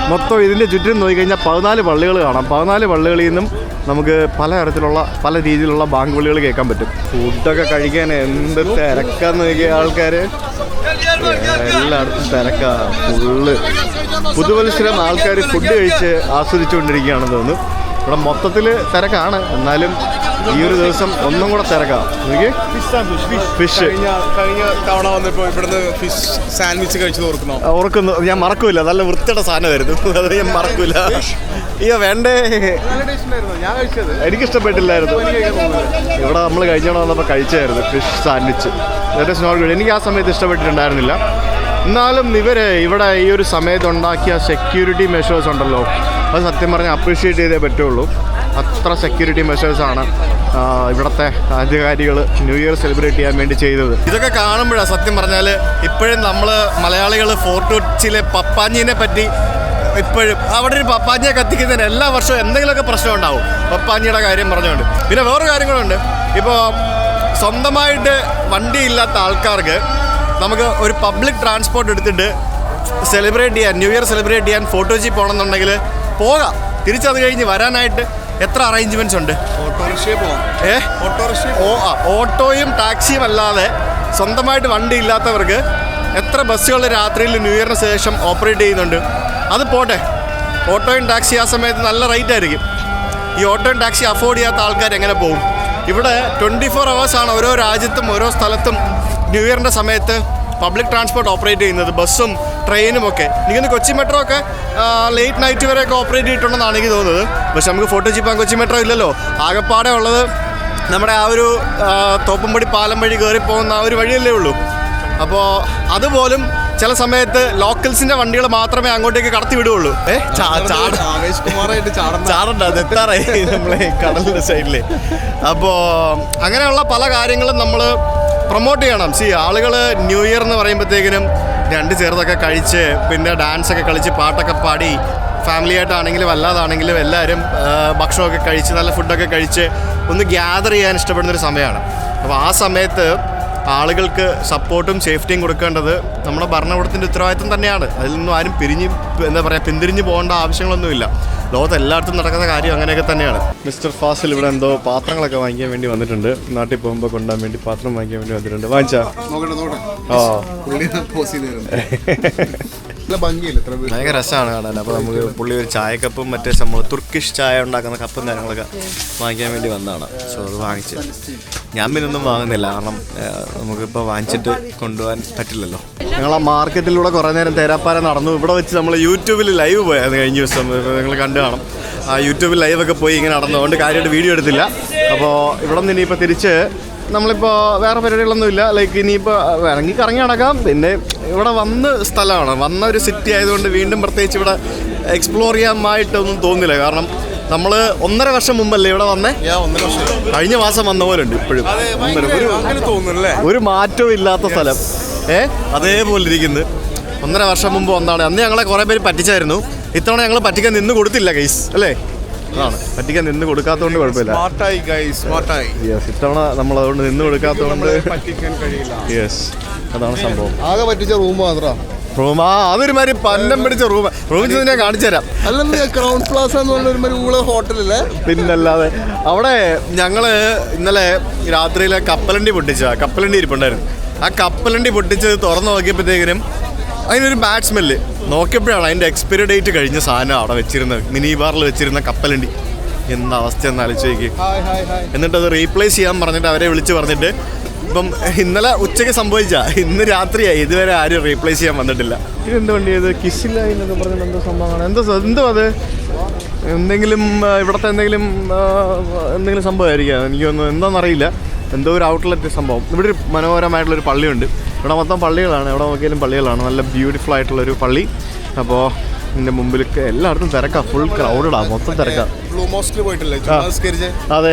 മൊത്തം ഇതിന്റെ ചുറ്റും നോക്കിക്കഴിഞ്ഞാൽ പതിനാല് പള്ളികൾ കാണാം. പതിനാല് പള്ളികളിൽ നിന്നും നമുക്ക് പല തരത്തിലുള്ള പല രീതിയിലുള്ള ബാങ്ക് വിളികൾ കേൾക്കാൻ പറ്റും. ഫുഡൊക്കെ കഴിക്കാൻ എന്ത് തിരക്കാന്ന് നോക്കിയ ആൾക്കാർ എല്ലായിടത്തും തിരക്കാ ഫുള്ള്. പുതുവത്സരം ആൾക്കാർ ഫുഡ് കഴിച്ച് ആസ്വദിച്ചുകൊണ്ടിരിക്കുകയാണെന്ന് തോന്നുന്നു. ഇവിടെ മൊത്തത്തിൽ തിരക്കാണ്. എന്നാലും ഈ ഒരു ദിവസം ഒന്നും കൂടെ തിരക്കാം. ഫിഷ് കഴിഞ്ഞ തവണ വന്നപ്പോൾ ഇവിടുന്ന് ഫിഷ് സാൻഡ്വിച്ച് കഴിച്ചത് ഓർക്കുന്നു ഓർക്കുന്നു ഞാൻ മറക്കൂല. നല്ല വൃത്തിയുടെ സാധനമായിരുന്നു. അത് ഞാൻ മറക്കൂല. അയ്യോ വേണ്ടേ. എനിക്കിഷ്ടപ്പെട്ടില്ലായിരുന്നു. ഇവിടെ നമ്മൾ കഴിഞ്ഞോണം വന്നപ്പോൾ കഴിച്ചായിരുന്നു ഫിഷ് സാൻഡ്വിച്ച് എനിക്ക് ആ സമയത്ത് ഇഷ്ടപ്പെട്ടിട്ടുണ്ടായിരുന്നില്ല. എന്നാലും ഇവർ ഇവിടെ ഈ ഒരു സമയത്ത് ഉണ്ടാക്കിയ സെക്യൂരിറ്റി മെഷേഴ്സ് ഉണ്ടല്ലോ. അത് സത്യം പറഞ്ഞാൽ അപ്രീഷിയേറ്റ് ചെയ്തേ പറ്റുള്ളൂ. അത്ര സെക്യൂരിറ്റി മെഷേഴ്സാണ് ഇവിടുത്തെ അധികാരികൾ ന്യൂ ഇയർ സെലിബ്രേറ്റ് ചെയ്യാൻ വേണ്ടി ചെയ്തത്. ഇതൊക്കെ കാണുമ്പോഴാണ് സത്യം പറഞ്ഞാൽ ഇപ്പോഴും നമ്മൾ മലയാളികൾ ഫോർട്ട് കൊച്ചിയിലെ പപ്പാഞ്ഞിനെ പറ്റി ഇപ്പോഴും അവിടെ ഒരു പപ്പാഞ്ഞിയെ കത്തിക്കുന്നതിന് എല്ലാ വർഷവും എന്തെങ്കിലുമൊക്കെ പ്രശ്നം ഉണ്ടാവും. പപ്പാഞ്ഞിയുടെ കാര്യം പറഞ്ഞുകൊണ്ട്. പിന്നെ വേറെ കാര്യങ്ങളുണ്ട്. ഇപ്പോൾ സ്വന്തമായിട്ട് വണ്ടി ഇല്ലാത്ത ആൾക്കാർക്ക് നമുക്ക് ഒരു പബ്ലിക് ട്രാൻസ്പോർട്ട് എടുത്തിട്ട് സെലിബ്രേറ്റ് ചെയ്യാൻ ന്യൂ ഇയർ സെലിബ്രേറ്റ് ചെയ്യാൻ ഫോട്ടോജി പോകണമെന്നുണ്ടെങ്കിൽ പോകാം. തിരിച്ചത് കഴിഞ്ഞ് വരാനായിട്ട് എത്ര അറേഞ്ച്മെന്റ്സ് ഉണ്ട്? ഓട്ടോറിക്ഷയെ പോവാം. ഓട്ടോറിക്ഷ ഓ ആ ഓട്ടോയും ടാക്സിയും അല്ലാതെ സ്വന്തമായിട്ട് വണ്ടി ഇല്ലാത്തവർക്ക് എത്ര ബസ്സുകൾ രാത്രിയിൽ ന്യൂ ഇയറിന് ശേഷം ഓപ്പറേറ്റ് ചെയ്യുന്നുണ്ട്? അത് പോട്ടെ. ഓട്ടോയും ടാക്സി ആ സമയത്ത് നല്ല റേറ്റ് ആയിരിക്കും. ഈ ഓട്ടോയും ടാക്സി അഫോർഡ് ചെയ്യാത്ത ആൾക്കാർ എങ്ങനെ പോകും ഇവിടെ ട്വന്റി ഫോർ ആണ് ഓരോ രാജ്യത്തും ഓരോ സ്ഥലത്തും ന്യൂ ഇയറിന്റെ സമയത്ത് പബ്ലിക് ട്രാൻസ്പോർട്ട് ഓപ്പറേറ്റ് ചെയ്യുന്നത്. ബസ്സും ട്രെയിനും ഒക്കെ എനിക്കൊന്ന് കൊച്ചി മെട്രോ ഒക്കെ ലേറ്റ് നൈറ്റ് വരെ ഒക്കെ ഓപ്പറേറ്റ് ചെയ്തിട്ടുണ്ടെന്നാണ് എനിക്ക് തോന്നുന്നത്. പക്ഷെ നമുക്ക് ഫോട്ടോ ചിപ്പാൻ കൊച്ചി മെട്രോ ഇല്ലല്ലോ. ആകെപ്പാടെ ഉള്ളത് നമ്മുടെ ആ ഒരു തോപ്പമ്പടി തോപ്പുംപടി പാലം വഴി കയറി പോകുന്ന ആ ഒരു വഴിയല്ലേ ഉള്ളൂ. അപ്പോൾ അതുപോലും ചില സമയത്ത് ലോക്കൽസിന്റെ വണ്ടികൾ മാത്രമേ അങ്ങോട്ടേക്ക് കടത്തി വിടുകയുള്ളൂ. ചാടണ്ട. നമ്മളെ കടലിന്റെ സൈഡിൽ അപ്പോൾ അങ്ങനെയുള്ള പല കാര്യങ്ങളും നമ്മൾ പ്രൊമോട്ട് ചെയ്യണം. സി ആളുകൾ ന്യൂ ഇയർ എന്ന് പറയുമ്പോഴത്തേക്കിനും രണ്ട് ചേർത്തൊക്കെ കഴിച്ച് പിന്നെ ഡാൻസൊക്കെ കളിച്ച് പാട്ടൊക്കെ പാടി ഫാമിലി ആയിട്ടാണെങ്കിലും അല്ലാതാണെങ്കിലും എല്ലാവരും ഭക്ഷണമൊക്കെ കഴിച്ച് നല്ല ഫുഡൊക്കെ കഴിച്ച് ഒന്ന് ഗ്യാദർ ചെയ്യാൻ ഇഷ്ടപ്പെടുന്നൊരു സമയമാണ്. അപ്പോൾ ആ സമയത്ത് ആളുകൾക്ക് സപ്പോർട്ടും സേഫ്റ്റിയും കൊടുക്കേണ്ടത് നമ്മുടെ ഭരണകൂടത്തിന്റെ ഉത്തരവാദിത്വം തന്നെയാണ്. അതിൽ നിന്നും ആരും പിരിഞ്ഞ് എന്താ പറയുക പിന്തിരിഞ്ഞ് പോകേണ്ട ആവശ്യങ്ങളൊന്നുമില്ല. ലോകത്ത് എല്ലായിടത്തും നടക്കുന്ന കാര്യം അങ്ങനെയൊക്കെ തന്നെയാണ്. മിസ്റ്റർ ഫാസിൽ ഇവിടെ എന്തോ പാത്രങ്ങളൊക്കെ വാങ്ങിക്കാൻ വേണ്ടി വന്നിട്ടുണ്ട്. നാട്ടിൽ പോകുമ്പോൾ കൊണ്ടുപോകാൻ വേണ്ടി പാത്രം വാങ്ങിക്കാൻ വേണ്ടി വന്നിട്ടുണ്ട്. വാങ്ങിച്ചാ? നോക്കട്ടെ നോക്കട്ടെ. ആ. ഭയങ്കര രസമാണ് കാണാൻ. അപ്പോൾ നമുക്ക് പുള്ളി ഒരു ചായക്കപ്പും മറ്റേ നമ്മൾ തുർക്കിഷ് ചായ ഉണ്ടാക്കുന്ന കപ്പും കാര്യങ്ങളൊക്കെ വാങ്ങിക്കാൻ വേണ്ടി വന്നതാണ്. സോ അത് വാങ്ങിച്ച്. ഞാൻ പിന്നെ ഒന്നും വാങ്ങുന്നില്ല. കാരണം നമുക്കിപ്പോ നമുക്കിപ്പോൾ വാങ്ങിച്ചിട്ട് കൊണ്ടുപോകാൻ പറ്റില്ലല്ലോ. ഞങ്ങൾ ആ മാർക്കറ്റിലൂടെ കുറേ നേരം തേരാപ്പാര നടന്നു. ഇവിടെ വെച്ച് നമ്മൾ യൂട്യൂബിൽ ലൈവ് പോയായിരുന്നു കഴിഞ്ഞ ദിവസം നിങ്ങൾ കണ്ടു കാണും. ആ യൂട്യൂബിൽ ലൈവൊക്കെ പോയി ഇങ്ങനെ നടന്നു അതുകൊണ്ട് കാര്യമായിട്ട് വീഡിയോ എടുത്തില്ല. അപ്പോൾ ഇവിടെ നിന്ന് ഇനിയിപ്പോൾ തിരിച്ച് നമ്മളിപ്പോൾ വേറെ പരിപാടികളൊന്നും ഇല്ല. ലൈക്ക് ഇനിയിപ്പോൾ വേണമെങ്കിൽ കറങ്ങി നടക്കാം. പിന്നെ ഇവിടെ വന്ന് സ്ഥലമാണ്. വന്ന ഒരു സിറ്റി ആയതുകൊണ്ട് വീണ്ടും പ്രത്യേകിച്ച് ഇവിടെ എക്സ്പ്ലോർ ചെയ്യാമായിട്ടൊന്നും തോന്നില്ല. കാരണം നമ്മൾ ഒന്നര വർഷം മുമ്പല്ലേ ഇവിടെ വന്നേ? ഞാൻ ഒന്നര വർഷം. കഴിഞ്ഞ മാസം വന്ന പോലെ ഉണ്ട് ഇപ്പോഴും ഒരു മാറ്റവും ഇല്ലാത്ത സ്ഥലം. ഏ? അതേപോലെ ഇരിക്കുന്നത് ഒന്നര വർഷം മുമ്പ് വന്നാണ് അന്ന് ഞങ്ങളെ കുറേ പേര് പറ്റിച്ചായിരുന്നു. ഇത്തവണ ഞങ്ങൾ പറ്റിക്കാൻ നിന്ന് കൊടുത്തില്ല കേസ് അല്ലേ? അതാണ് പറ്റിക്കാൻ നിന്ന് കൊടുക്കാത്തതുകൊണ്ട് കുഴപ്പമില്ല. സ്മാർട്ടായി ഗൈ സ്മാർട്ടായി. യെസ് ഇത്തവണ നമ്മൾ അതുകൊണ്ട് നിന്ന് കൊടുക്കാത്തതുകൊണ്ട് പറ്റിക്കാൻ കഴിയില്ല. യെസ് അതാണ് സംഭവം. ആകെ പറ്റിച്ച റൂം മാത്രം. റൂം ആ അതൊരു മാതിരി പന്നം പിടിച്ച റൂം റൂമിൽ ചെന്ന് ഞാൻ കാണിച്ചു തരാം. അല്ലെന്ന് ക്രൗൺ പ്ലാസ എന്ന് പറഞ്ഞ ഒരു ഊള ഹോട്ടലല്ലേ? പിന്നല്ലാതെ അവിടെ ഞങ്ങൾ ഇന്നലെ രാത്രിയിലെ കപ്പലണ്ടി പൊട്ടിച്ച കപ്പലണ്ടി ഇരിപ്പുണ്ടായിരുന്നു. ആ കപ്പലണ്ടി പൊട്ടിച്ചത് തുറന്നു നോക്കിയപ്പോഴത്തേക്കിനും അതിനൊരു ബാഡ് സ്മെല്ല് നോക്കിയപ്പോഴാണ് അതിന്റെ എക്സ്പയറി ഡേറ്റ് കഴിഞ്ഞ സാധനം അവിടെ വെച്ചിരുന്നത്. മിനി ബാറിൽ വെച്ചിരുന്ന കപ്പലണ്ടി. എന്താ അവസ്ഥ എന്ന് ആലോചിച്ച് എന്നിട്ട് അത് റീപ്ലേസ് ചെയ്യാൻ പറഞ്ഞിട്ട് അവരെ വിളിച്ച് പറഞ്ഞിട്ട് ഇപ്പം ഇന്നലെ ഉച്ചയ്ക്ക് സംഭവിച്ച. ഇന്ന് രാത്രിയായി. ഇതുവരെ ആരും റീപ്ലേസ് ചെയ്യാൻ വന്നിട്ടില്ല. ഇതെന്ത് വണ്ടി ഇത്? കിസ്സില്ല എന്നൊക്കെ പറഞ്ഞിട്ട് എന്തോ സംഭവമാണ്. എന്തോ എന്തോ അത്? എന്തെങ്കിലും ഇവിടുത്തെ എന്തെങ്കിലും എന്തെങ്കിലും സംഭവമായിരിക്കാം. എനിക്കൊന്നും എന്താണെന്നറിയില്ല എന്തോ ഒരു ഔട്ട്ലെറ്റ് സംഭവം. ഇവിടെ ഒരു മനോഹരമായിട്ടുള്ളൊരു പള്ളിയുണ്ട്. ഇവിടെ മൊത്തം പള്ളികളാണ്. എവിടെ നോക്കിയാലും പള്ളികളാണ്. നല്ല ബ്യൂട്ടിഫുൾ ആയിട്ടുള്ളൊരു പള്ളി. അപ്പോൾ ഇതിന്റെ മുമ്പിൽ എല്ലായിടത്തും തിരക്കാം. ഫുൾ ക്രൗഡഡാണ് മൊത്തം തിരക്കാം? അതെ.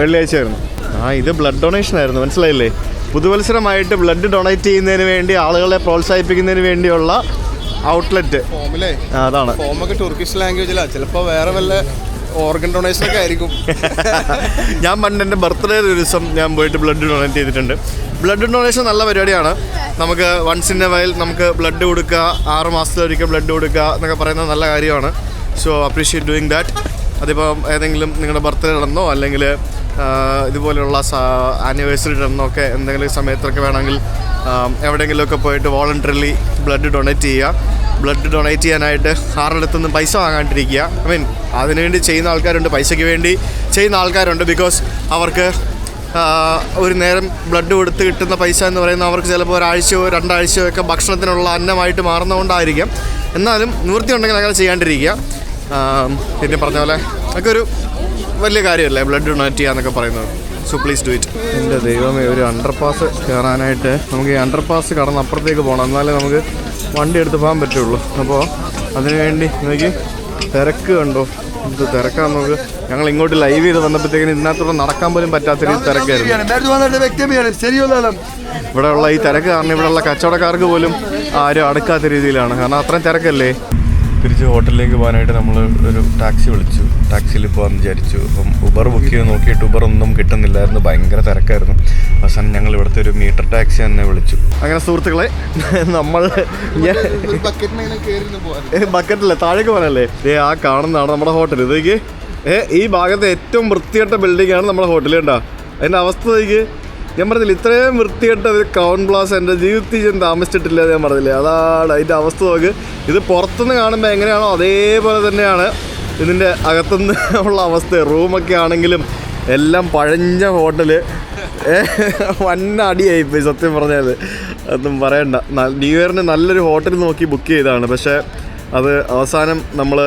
വെള്ളിയാഴ്ചയായിരുന്നു. ആ ഇത് ബ്ലഡ് ഡൊണേഷൻ ആയിരുന്നു. മനസ്സിലായില്ലേ? പുതുവത്സരമായിട്ട് ബ്ലഡ് ഡൊണേറ്റ് ചെയ്യുന്നതിന് വേണ്ടി ആളുകളെ പ്രോത്സാഹിപ്പിക്കുന്നതിന് വേണ്ടിയുള്ള ഔട്ട്ലെറ്റ് അതാണ്. ഫോമൊക്കെ ടർക്കിഷ് ലാംഗ്വേജിലാ ചിലപ്പോ വേറെ വല്ല ഓർഗൻ ഡൊണേഷൻ ഒക്കെ ആയിരിക്കും. ഞാൻ പണ്ട് എന്റെ ബർത്ത്ഡേ ദിവസം ഞാൻ പോയിട്ട് ബ്ലഡ് ഡൊണേറ്റ് ചെയ്തിട്ടുണ്ട്. ബ്ലഡ് ഡൊണേഷൻ നല്ല പരിപാടിയാണ്. നമുക്ക് വൺസ് ഇൻ എ വയൽ നമുക്ക് ബ്ലഡ് കൊടുക്കുക ആറ് മാസത്തിലൊരിക്കൽ ബ്ലഡ് കൊടുക്കുക എന്നൊക്കെ പറയുന്നത് നല്ല കാര്യമാണ്. സോ അപ്രീഷിയേറ്റ് ഡൂയിങ് ദാറ്റ് അതിപ്പം ഏതെങ്കിലും നിങ്ങളുടെ ബർത്ത്ഡേ നടന്നോ അല്ലെങ്കിൽ ഇതുപോലെയുള്ള ആനിവേഴ്സറി നടന്നോ ഒക്കെ എന്തെങ്കിലും സമയത്തൊക്കെ വേണമെങ്കിൽ എവിടെയെങ്കിലുമൊക്കെ പോയിട്ട് വോളണ്ടറിലി ബ്ലഡ് ഡൊണേറ്റ് ചെയ്യുക. ബ്ലഡ് ഡൊണേറ്റ് ചെയ്യാനായിട്ട് ആരുടെ നിന്ന് പൈസ വാങ്ങാണ്ടിരിക്കുക. ഐ മീൻ അതിനുവേണ്ടി ചെയ്യുന്ന ആൾക്കാരുണ്ട്. പൈസയ്ക്ക് വേണ്ടി ചെയ്യുന്ന ആൾക്കാരുണ്ട് ബിക്കോസ് അവർക്ക് ഒരു നേരം ബ്ലഡ് കൊടുത്ത് കിട്ടുന്ന പൈസ എന്ന് പറയുന്നത് അവർക്ക് ചിലപ്പോൾ ഒരാഴ്ചയോ രണ്ടാഴ്ചയോ ഒക്കെ ഭക്ഷണത്തിനുള്ള അന്നമായിട്ട് മാറുന്നതുകൊണ്ടായിരിക്കും. എന്നാലും നിവൃത്തി ഉണ്ടെങ്കിൽ അങ്ങനെ ചെയ്യാണ്ടിരിക്കുക. പിന്നെ പറഞ്ഞ പോലെ അതൊക്കെ ഒരു വലിയ കാര്യമല്ലേ ബ്ലഡ് ഡൊണേറ്റ് ചെയ്യാന്നൊക്കെ പറയുന്നത്. സോ പ്ലീസ് ഡു ഇറ്റ് എന്റെ ദൈവമേ ഒരു അണ്ടർ പാസ് കയറാനായിട്ട് നമുക്ക് ഈ അണ്ടർ പാസ് കടന്ന് അപ്പുറത്തേക്ക് പോകണം എന്നാലേ നമുക്ക് വണ്ടി എടുത്ത് പോകാൻ പറ്റുള്ളൂ. അപ്പോൾ അതിനുവേണ്ടി നോക്കി തിരക്ക് കണ്ടോ? ഇത് തിരക്കാൻ നോക്ക് ഞങ്ങൾ ഇങ്ങോട്ട് ലൈവ് ചെയ്ത് വന്നപ്പോഴത്തേക്കിന് ഇതിനകത്തൂടെ നടക്കാൻ പോലും പറ്റാത്ത രീതി തിരക്കായിരുന്നു. olalım. ഇവിടെയുള്ള ഈ തിരക്ക് കാരണം ഇവിടെയുള്ള കച്ചവടക്കാർക്ക് പോലും ആരും അടുക്കാത്ത രീതിയിലാണ്. കാരണം അത്രയും തിരക്കല്ലേ? തിരിച്ച് ഹോട്ടലിലേക്ക് പോകാനായിട്ട് നമ്മൾ ഒരു ടാക്സി വിളിച്ചു. ടാക്സിയിൽ പോകാൻ വിചാരിച്ചു. അപ്പം ഉബർ ബുക്ക് ചെയ്ത് നോക്കിയിട്ട് ഉബർ ഒന്നും കിട്ടുന്നില്ലായിരുന്നു. ഭയങ്കര തിരക്കായിരുന്നു. അവസാനം ഞങ്ങൾ ഇവിടുത്തെ ഒരു മീറ്റർ ടാക്സി തന്നെ വിളിച്ചു. അങ്ങനെ സുഹൃത്തുക്കളെ നമ്മൾ ബക്കറ്റല്ലേ താഴേക്ക് പോകാനല്ലേ? ഏ ആ കാണുന്നതാണ് നമ്മുടെ ഹോട്ടൽ ഇതേക്ക് ഏ ഈ ഭാഗത്തെ ഏറ്റവും വൃത്തികെട്ട ബിൽഡിംഗ് ആണ് നമ്മുടെ ഹോട്ടൽ കണ്ടാ. അതിന്റെ അവസ്ഥ നോക്കി ഞാൻ പറഞ്ഞില്ല ഇത്രയും വൃത്തികെട്ട ഒരു കൗൺ ബ്ലാസ് എന്റെ ജീവിതത്തിൽ ഞാൻ താമസിച്ചിട്ടില്ല ഞാൻ പറഞ്ഞില്ല. അതാണ് അതിന്റെ അവസ്ഥ നോക്ക്. ഇത് പുറത്തുനിന്ന് കാണുമ്പോൾ എങ്ങനെയാണോ അതേപോലെ തന്നെയാണ് ഇതിന്റെ അകത്തുനിന്ന് ഉള്ള അവസ്ഥ. റൂമൊക്കെ ആണെങ്കിലും എല്ലാം പഴഞ്ഞ ഹോട്ടൽ. അടിയായിപ്പോയി സത്യം പറഞ്ഞാൽ ഒന്നും പറയണ്ട. ന്യൂ ഇയറിന് നല്ലൊരു ഹോട്ടൽ നോക്കി ബുക്ക് ചെയ്തതാണ്. പക്ഷേ അത് അവസാനം നമ്മൾ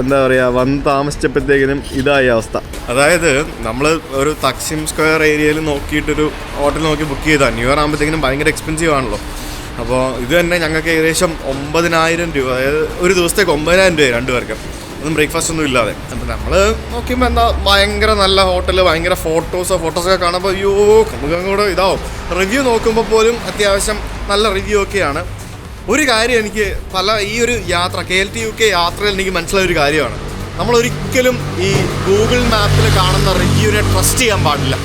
എന്താ പറയുക വന്ന് താമസിച്ചപ്പോഴത്തേക്കിനും ഇതായ അവസ്ഥ. അതായത് നമ്മൾ ഒരു തക്സിം സ്ക്വയർ ഏരിയയിൽ നോക്കിയിട്ടൊരു ഹോട്ടൽ നോക്കി ബുക്ക് ചെയ്താൽ ന്യൂ ഇയർ ആകുമ്പോഴത്തേക്കിനും ഭയങ്കര എക്സ്പെൻസീവ് ആണല്ലോ. അപ്പോൾ ഇത് തന്നെ ഞങ്ങൾക്ക് ഏകദേശം ഒമ്പതിനായിരം രൂപ അതായത് ഒരു ദിവസത്തേക്ക് ഒമ്പതിനായിരം രൂപ രണ്ടുപേർക്ക് ഒന്നും ബ്രേക്ക്ഫാസ്റ്റ് ഒന്നും ഇല്ലാതെ. അപ്പം നമ്മൾ നോക്കിയപ്പോൾ എന്താ ഭയങ്കര നല്ല ഹോട്ടൽ ഭയങ്കര ഫോട്ടോസോ ഫോട്ടോസൊക്കെ കാണുമ്പോൾ അയ്യോ നമുക്ക് അങ്ങോട്ട് ഇതാവും. റിവ്യൂ നോക്കുമ്പോൾ പോലും അത്യാവശ്യം നല്ല റിവ്യൂ ഒക്കെയാണ്. ഒരു കാര്യം എനിക്ക് പല ഈ ഒരു യാത്ര K L T U K യാത്രയിൽ എനിക്ക് മനസ്സിലായ ഒരു കാര്യമാണ്. നമ്മൾ ഒരിക്കലും ഈ ഗൂഗിൾ മാപ്പിൽ കാണുന്ന റിവ്യൂവിനെ ട്രസ്റ്റ് ചെയ്യാൻ പാടില്ല.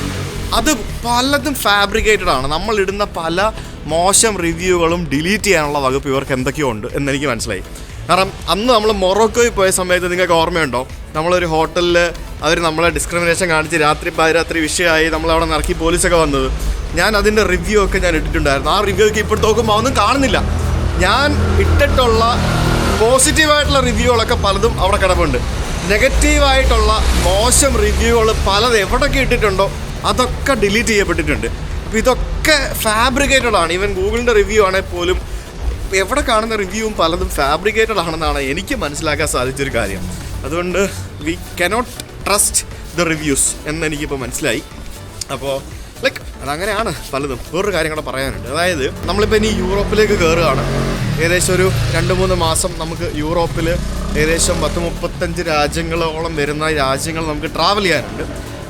അത് പലതും ഫാബ്രിക്കേറ്റഡ് ആണ്. നമ്മൾ ഇടുന്ന പല മോശം റിവ്യൂകളും ഡിലീറ്റ് ചെയ്യാനുള്ള വകുപ്പ് ഇവർക്ക് എന്തൊക്കെയോ ഉണ്ട് എന്നെനിക്ക് മനസ്സിലായി. കാരണം അന്ന് നമ്മൾ മൊറോക്കോയിൽ പോയ സമയത്ത് നിങ്ങൾക്ക് ഓർമ്മയുണ്ടോ? നമ്മളൊരു ഹോട്ടലിൽ അവർ നമ്മളെ ഡിസ്ക്രിമിനേഷൻ കാണിച്ച് രാത്രി പാതിരാത്രി വിഷയമായി നമ്മളവിടെ നിറക്കി പോലീസൊക്കെ വന്നത്. ഞാൻ അതിന്റെ റിവ്യൂ ഒക്കെ ഞാൻ ഇട്ടിട്ടുണ്ടായിരുന്നു. ആ റിവ്യൂ ഒക്കെ ഇപ്പോൾ നോക്കുമ്പോൾ ഒന്നും കാണുന്നില്ല. ഞാൻ ഇട്ടിട്ടുള്ള പോസിറ്റീവായിട്ടുള്ള റിവ്യൂകളൊക്കെ പലതും അവിടെ കിടപ്പുണ്ട്. നെഗറ്റീവായിട്ടുള്ള മോശം റിവ്യൂകൾ പലത് എവിടെയൊക്കെ ഇട്ടിട്ടുണ്ടോ അതൊക്കെ ഡിലീറ്റ് ചെയ്യപ്പെട്ടിട്ടുണ്ട്. അപ്പോൾ ഇതൊക്കെ ഫാബ്രിക്കേറ്റഡ് ആണ്. ഈവൻ ഗൂഗിളിന്റെ റിവ്യൂ ആണെങ്കിൽ പോലും എവിടെ കാണുന്ന റിവ്യൂവും പലതും ഫാബ്രിക്കേറ്റഡ് ആണെന്നാണ് എനിക്ക് മനസ്സിലാക്കാൻ സാധിച്ചൊരു കാര്യം. അതുകൊണ്ട് we cannot trust the reviews എന്നെനിക്കിപ്പോൾ മനസ്സിലായി. അപ്പോൾ ലൈക്ക് അതങ്ങനെയാണ് പലതും. വേറൊരു കാര്യം കൂടെ പറയാനുണ്ട്. അതായത് നമ്മളിപ്പോൾ ഇനി യൂറോപ്പിലേക്ക് കയറുകയാണ് ഏകദേശം ഒരു രണ്ട് മൂന്ന് മാസം നമുക്ക് യൂറോപ്പിൽ ഏകദേശം പത്ത് മുപ്പത്തഞ്ച് രാജ്യങ്ങളോളം വരുന്ന രാജ്യങ്ങൾ നമുക്ക് ട്രാവൽ ചെയ്യാനുണ്ട്.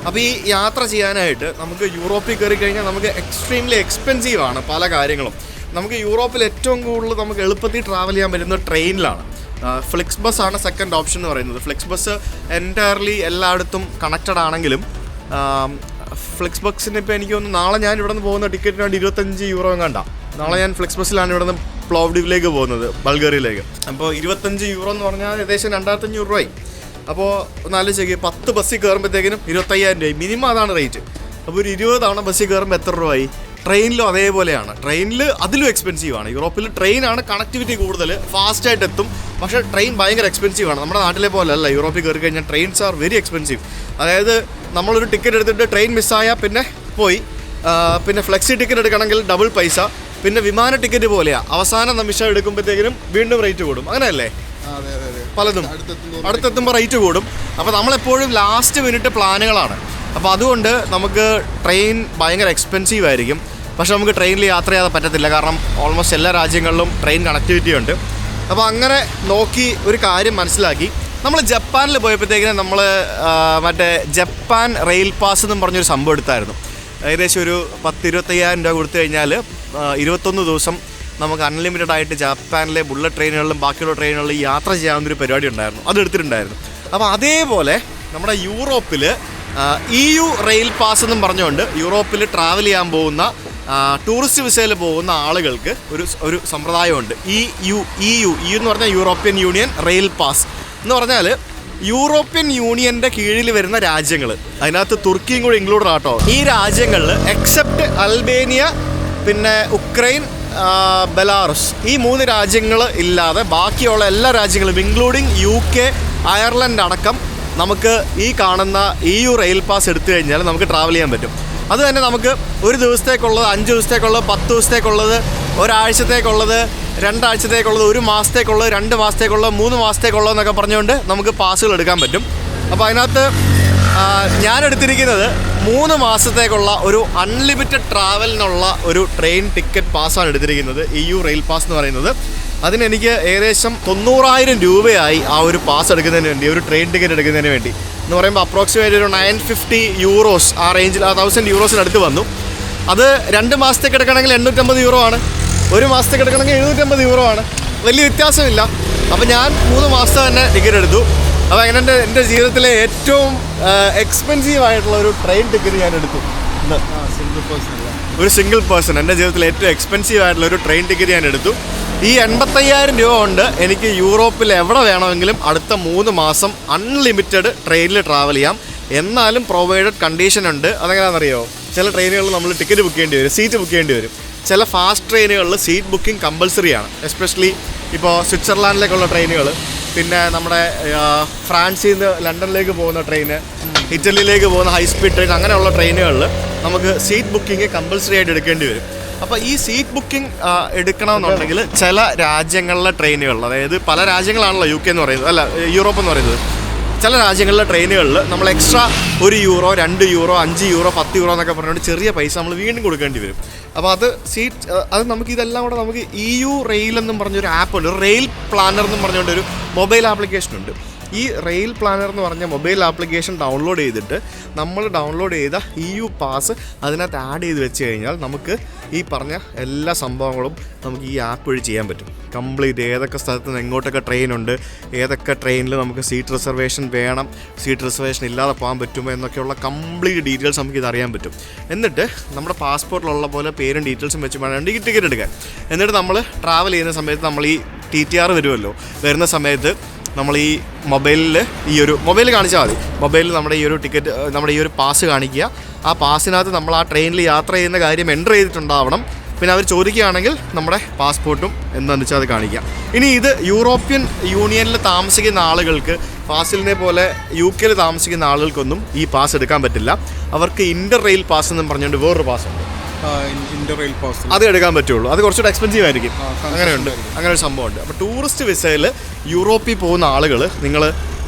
അപ്പോൾ ഈ യാത്ര ചെയ്യാനായിട്ട് നമുക്ക് യൂറോപ്പിൽ കയറി കഴിഞ്ഞാൽ നമുക്ക് എക്സ്ട്രീംലി എക്സ്പെൻസീവ് ആണ് പല കാര്യങ്ങളും. നമുക്ക് യൂറോപ്പിൽ ഏറ്റവും കൂടുതൽ നമുക്ക് എളുപ്പത്തിൽ ട്രാവൽ ചെയ്യാൻ പറ്റുന്നത് ട്രെയിനിലാണ് ഫ്ലിക്സ് ബസ് ആണ് സെക്കൻഡ് ഓപ്ഷൻ എന്ന് പറയുന്നത്. ഫ്ലിക്സ് ബസ് എന്റയർലി എല്ലായിടത്തും കണക്റ്റഡ് ആണെങ്കിലും ഫ്ലിക്സ് ബസ്സിന് ഇപ്പോൾ എനിക്ക് തോന്നുന്നു നാളെ ഞാൻ ഇവിടെ നിന്ന് പോകുന്ന ടിക്കറ്റിന് വേണ്ടി ഇരുപത്തഞ്ച് യൂറോ കണ്ട നാളെ ഞാൻ ഫ്ലിക്സ് ബസ്സിലാണ് ഇവിടെ നിന്ന് പ്ലോവ്ഡിവിലേക്ക് പോകുന്നത് ബൾഗേറിയയിലേക്ക്. അപ്പോൾ ഇരുപത്തഞ്ച് യൂറോ എന്ന് പറഞ്ഞാൽ ഏകദേശം രണ്ടായിരത്തഞ്ഞൂറ് രൂപയായി. അപ്പോൾ ഒന്ന് ആലോചിച്ച് പത്ത് ബസ്സിൽ കയറുമ്പോഴത്തേക്കിനും ഇരുപത്തയ്യായിരം രൂപ മിനിമം അതാണ് റേറ്റ്. അപ്പോൾ ഒരു ഇരുപത് തവണ ബസ്സിൽ കയറുമ്പോൾ എത്ര രൂപയായി? ട്രെയിനിലും അതേപോലെയാണ്. ട്രെയിനിൽ അതിലും എക്സ്പെൻസീവ് ആണ്. യൂറോപ്പിൽ ട്രെയിനാണ് കണക്ടിവിറ്റി കൂടുതൽ ഫാസ്റ്റായിട്ട് എത്തും. പക്ഷേ ട്രെയിൻ ഭയങ്കര എക്സ്പെൻസീവ് ആണ്. നമ്മുടെ നാട്ടിലെ പോലെ അല്ല. യൂറോപ്പിൽ കയറി കഴിഞ്ഞാൽ ട്രെയിൻസ് ആർ വെരി എക്സ്പെൻസീവ് അതായത് നമ്മളൊരു ടിക്കറ്റ് എടുത്തിട്ട് ട്രെയിൻ മിസ്സായാൽ പിന്നെ പോയി. പിന്നെ ഫ്ലെക്സി ടിക്കറ്റ് എടുക്കണമെങ്കിൽ ഡബിൾ പൈസ. പിന്നെ വിമാന ടിക്കറ്റ് പോലെയാണ് അവസാന നിമിഷം എടുക്കുമ്പോഴത്തേക്കിനും വീണ്ടും റേറ്റ് കൂടും. അങ്ങനെയല്ലേ? പലതും. അടുത്തെത്തുമ്പോൾ റേറ്റ് കൂടും. അപ്പോൾ നമ്മളെപ്പോഴും ലാസ്റ്റ് മിനിറ്റ് പ്ലാനുകളാണ് അപ്പോൾ അതുകൊണ്ട് നമുക്ക് ട്രെയിൻ ഭയങ്കര എക്സ്പെൻസീവ് ആയിരിക്കും. പക്ഷെ നമുക്ക് ട്രെയിനിൽ യാത്ര ചെയ്യാതെ പറ്റത്തില്ല. കാരണം ഓൾമോസ്റ്റ് എല്ലാ രാജ്യങ്ങളിലും ട്രെയിൻ കണക്ടിവിറ്റി ഉണ്ട്. അപ്പോൾ അങ്ങനെ നോക്കി ഒരു കാര്യം മനസ്സിലാക്കി. നമ്മൾ ജപ്പാനിൽ പോയപ്പോഴത്തേക്കിനും നമ്മൾ മറ്റേ ജപ്പാൻ റെയിൽ പാസ് എന്നും പറഞ്ഞൊരു സംഭവം എടുത്തായിരുന്നു. ഏകദേശം ഒരു പത്ത് ഇരുപത്തയ്യായിരം രൂപ കൊടുത്തു കഴിഞ്ഞാൽ ഇരുപത്തൊന്ന് ദിവസം നമുക്ക് അൺലിമിറ്റഡ് ആയിട്ട് ജപ്പാനിലെ ബുള്ളറ്റ് ട്രെയിനുകളിലും ബാക്കിയുള്ള ട്രെയിനുകളിലും യാത്ര ചെയ്യാവുന്നൊരു പരിപാടി ഉണ്ടായിരുന്നു. അത് എടുത്തിട്ടുണ്ടായിരുന്നു. അപ്പോൾ അതേപോലെ നമ്മുടെ യൂറോപ്പിൽ ഇ യു റെയിൽ പാസ് എന്നും പറഞ്ഞുകൊണ്ട് യൂറോപ്പിൽ ട്രാവൽ ചെയ്യാൻ പോകുന്ന ടൂറിസ്റ്റ് വിസയിൽ പോകുന്ന ആളുകൾക്ക് ഒരു ഒരു സമ്പ്രദായമുണ്ട്. E U E U E എന്ന് പറഞ്ഞാൽ യൂറോപ്യൻ യൂണിയൻ റെയിൽ പാസ് എന്ന് പറഞ്ഞാൽ യൂറോപ്യൻ യൂണിയന്റെ കീഴിൽ വരുന്ന രാജ്യങ്ങൾ അതിനകത്ത് തുർക്കിയും കൂടി ഇൻക്ലൂഡ് ആട്ടോ ഈ രാജ്യങ്ങളിൽ എക്സെപ്റ്റ് അൽബേനിയ പിന്നെ ഉക്രൈൻ ബെലാറസ് ഈ മൂന്ന് രാജ്യങ്ങൾ ഇല്ലാതെ ബാക്കിയുള്ള എല്ലാ രാജ്യങ്ങളും ഇൻക്ലൂഡിങ് യു കെ അയർലൻഡ് അടക്കം നമുക്ക് ഈ കാണുന്ന ഇ യു റെയിൽ പാസ് എടുത്തു കഴിഞ്ഞാൽ നമുക്ക് ട്രാവൽ ചെയ്യാൻ പറ്റും. അത് തന്നെ നമുക്ക് ഒരു ദിവസത്തേക്കുള്ളത് അഞ്ച് ദിവസത്തേക്കുള്ളത് പത്ത് ദിവസത്തേക്കുള്ളത് ഒരാഴ്ചത്തേക്കുള്ളത് രണ്ടാഴ്ചത്തേക്കുള്ളത് ഒരു മാസത്തേക്കുള്ളത് രണ്ട് മാസത്തേക്കുള്ളത് മൂന്ന് മാസത്തേക്കുള്ളത് എന്നൊക്കെ പറഞ്ഞുകൊണ്ട് നമുക്ക് പാസുകൾ എടുക്കാൻ പറ്റും. അപ്പോൾ അതിനകത്ത് ഞാൻ എടുത്തിരിക്കുന്നത് മൂന്ന് മാസത്തേക്കുള്ള ഒരു അൺലിമിറ്റഡ് ട്രാവലിനുള്ള ഒരു ട്രെയിൻ ടിക്കറ്റ് പാസ്സാണ് എടുത്തിരിക്കുന്നത്. ഇ യു റെയിൽ പാസ് എന്ന് പറയുന്നത്. അതിനെനിക്ക് ഏകദേശം തൊണ്ണൂറായിരം രൂപയായി ആ ഒരു പാസ് എടുക്കുന്നതിന് വേണ്ടി ഒരു ട്രെയിൻ ടിക്കറ്റ് എടുക്കുന്നതിന് വേണ്ടി. എന്ന് പറയുമ്പോൾ അപ്രോക്സിമേറ്റ് ഒരു നയൻ ഫിഫ്റ്റി യൂറോസ് ആ റേഞ്ചിൽ ആ തൗസൻഡ് യൂറോസിനടുത്ത് വന്നു. അത് രണ്ട് മാസത്തേക്ക് എടുക്കണമെങ്കിൽ എണ്ണൂറ്റമ്പത് യൂറോ ആണ്. ഒരു മാസത്തേക്ക് എടുക്കണമെങ്കിൽ എഴുന്നൂറ്റമ്പത് യൂറോ ആണ്. വലിയ വ്യത്യാസമില്ല. അപ്പോൾ ഞാൻ മൂന്ന് മാസത്തെ തന്നെ ടിക്കറ്റ് എടുത്തു. അപ്പോൾ അങ്ങനെ എന്റെ എന്റെ ജീവിതത്തിലെ ഏറ്റവും എക്സ്പെൻസീവ് ആയിട്ടുള്ള ഒരു ട്രെയിൻ ടിക്കറ്റ് ഞാൻ എടുത്തു. സിംഗിൾ പേഴ്സൺ ഒരു സിംഗിൾ പേഴ്സൺ എന്റെ ജീവിതത്തിൽ ഏറ്റവും എക്സ്പെൻസീവ് ആയിട്ടുള്ള ഒരു ട്രെയിൻ ടിക്കറ്റ് ഞാൻ എടുത്തു. ഈ എൺപത്തയ്യായിരം രൂപ കൊണ്ട് എനിക്ക് യൂറോപ്പിൽ എവിടെ വേണമെങ്കിലും അടുത്ത മൂന്ന് മാസം അൺലിമിറ്റഡ് ട്രെയിനിൽ ട്രാവൽ ചെയ്യാം. എന്നാലും പ്രൊവൈഡഡ് കണ്ടീഷൻ ഉണ്ട്. അതെങ്ങനെയാണെന്നറിയോ? ചില ട്രെയിനുകളിൽ നമ്മൾ ടിക്കറ്റ് ബുക്ക് ചെയ്യേണ്ടി വരും സീറ്റ് ബുക്ക് ചെയ്യേണ്ടി വരും. ചില ഫാസ്റ്റ് ട്രെയിനുകളിൽ സീറ്റ് ബുക്കിംഗ് കമ്പൽസറി ആണ്. എസ്പെഷ്യലി ഇപ്പോൾ സ്വിറ്റ്സർലാൻഡിലേക്കുള്ള ട്രെയിനുകൾ പിന്നെ നമ്മുടെ ഫ്രാൻസിൽ നിന്ന് ലണ്ടനിലേക്ക് പോകുന്ന ട്രെയിന് ഇറ്റലിയിലേക്ക് പോകുന്ന ഹൈ സ്പീഡ് ട്രെയിൻ അങ്ങനെയുള്ള ട്രെയിനുകളിൽ നമുക്ക് സീറ്റ് ബുക്കിംഗ് കമ്പൽസറി ആയിട്ട് എടുക്കേണ്ടി വരും. അപ്പോൾ ഈ സീറ്റ് ബുക്കിംഗ് എടുക്കണമെന്നുണ്ടെങ്കിൽ ചില രാജ്യങ്ങളിലെ ട്രെയിനുകളിൽ അതായത് പല രാജ്യങ്ങളാണല്ലോ യു കെ എന്ന് പറയുന്നത് അല്ല യൂറോപ്പ് എന്ന് പറയുന്നത്. ചില രാജ്യങ്ങളിലെ ട്രെയിനുകളിൽ നമ്മൾ എക്സ്ട്രാ ഒരു യൂറോ രണ്ട് യൂറോ അഞ്ച് യൂറോ പത്ത് യൂറോ എന്നൊക്കെ പറഞ്ഞുകൊണ്ട് ചെറിയ പൈസ നമ്മൾ വീണ്ടും കൊടുക്കേണ്ടി വരും. അപ്പോൾ അത് സീറ്റ് അത് നമുക്ക് ഇതെല്ലാം കൂടെ നമുക്ക് ഇ യു റെയിൽ എന്നും പറഞ്ഞൊരു ഉണ്ട് റെയിൽ പ്ലാനർ എന്നും പറഞ്ഞുകൊണ്ട് ഒരു മൊബൈൽ ആപ്ലിക്കേഷൻ ഉണ്ട്. ഈ റെയിൽ പ്ലാനർ എന്ന് പറഞ്ഞ മൊബൈൽ ആപ്ലിക്കേഷൻ ഡൗൺലോഡ് ചെയ്തിട്ട് നമ്മൾ ഡൗൺലോഡ് ചെയ്ത ഇ യു പാസ് അതിനകത്ത് ആഡ് ചെയ്ത് വെച്ച് കഴിഞ്ഞാൽ നമുക്ക് ഈ പറഞ്ഞ എല്ലാ സംഭവങ്ങളും നമുക്ക് ഈ ആപ്പ് വഴി ചെയ്യാൻ പറ്റും. കംപ്ലീറ്റ് ഏതൊക്കെ സ്ഥലത്ത് നിന്ന് എങ്ങോട്ടൊക്കെ ട്രെയിൻ ഉണ്ട് ഏതൊക്കെ ട്രെയിനിൽ നമുക്ക് സീറ്റ് റിസർവേഷൻ വേണം സീറ്റ് റിസർവേഷൻ ഇല്ലാതെ പോകാൻ പറ്റുമോ എന്നൊക്കെയുള്ള കംപ്ലീറ്റ് ഡീറ്റെയിൽസ് നമുക്ക് ഇത് അറിയാൻ പറ്റും. എന്നിട്ട് നമ്മുടെ പാസ്പോർട്ടിലുള്ള പോലെ പേരും ഡീറ്റെയിൽസും വെച്ച് വേണം. ടിക്കറ്റ് എടുക്കാൻ. എന്നിട്ട് നമ്മൾ ട്രാവൽ ചെയ്യുന്ന സമയത്ത് നമ്മൾ ഈ ടി ടി ആർ വരുമല്ലോ. വരുന്ന സമയത്ത് നമ്മൾ ഈ മൊബൈലിൽ ഈ ഒരു മൊബൈൽ കാണിച്ചാൽ മതി. മൊബൈലിൽ നമ്മുടെ ഈ ഒരു ടിക്കറ്റ് നമ്മുടെ ഈ ഒരു പാസ് കാണിക്കുക. ആ പാസിനകത്ത് നമ്മൾ ആ ട്രെയിനിൽ യാത്ര ചെയ്യുന്ന കാര്യം എന്റർ ചെയ്തിട്ടുണ്ടാവണം. പിന്നെ അവർ ചോദിക്കുകയാണെങ്കിൽ നമ്മുടെ പാസ്പോർട്ടും എന്താണെന്ന് വെച്ചാൽ അത് കാണിക്കാം ഇനി ഇത് യൂറോപ്യൻ യൂണിയനിൽ താമസിക്കുന്ന ആളുകൾക്ക് ഫാസിലിനെ പോലെ യു കെയിൽ താമസിക്കുന്ന ആളുകൾക്കൊന്നും ഈ പാസ് എടുക്കാൻ പറ്റില്ല. അവർക്ക് ഇന്റർ റെയിൽ പാസ് എന്നും പറഞ്ഞുകൊണ്ട് വേറൊരു പാസ് അത് എടുക്കാൻ പറ്റുള്ളൂ. അത് കുറച്ചുകൂടെ എക്സ്പെൻസീവ് ആയിരിക്കും. അങ്ങനെയുണ്ട് അങ്ങനെ ഒരു സംഭവമുണ്ട് അപ്പോൾ ടൂറിസ്റ്റ് വിസയിൽ യൂറോപ്പിൽ പോകുന്ന ആളുകൾ നിങ്ങൾ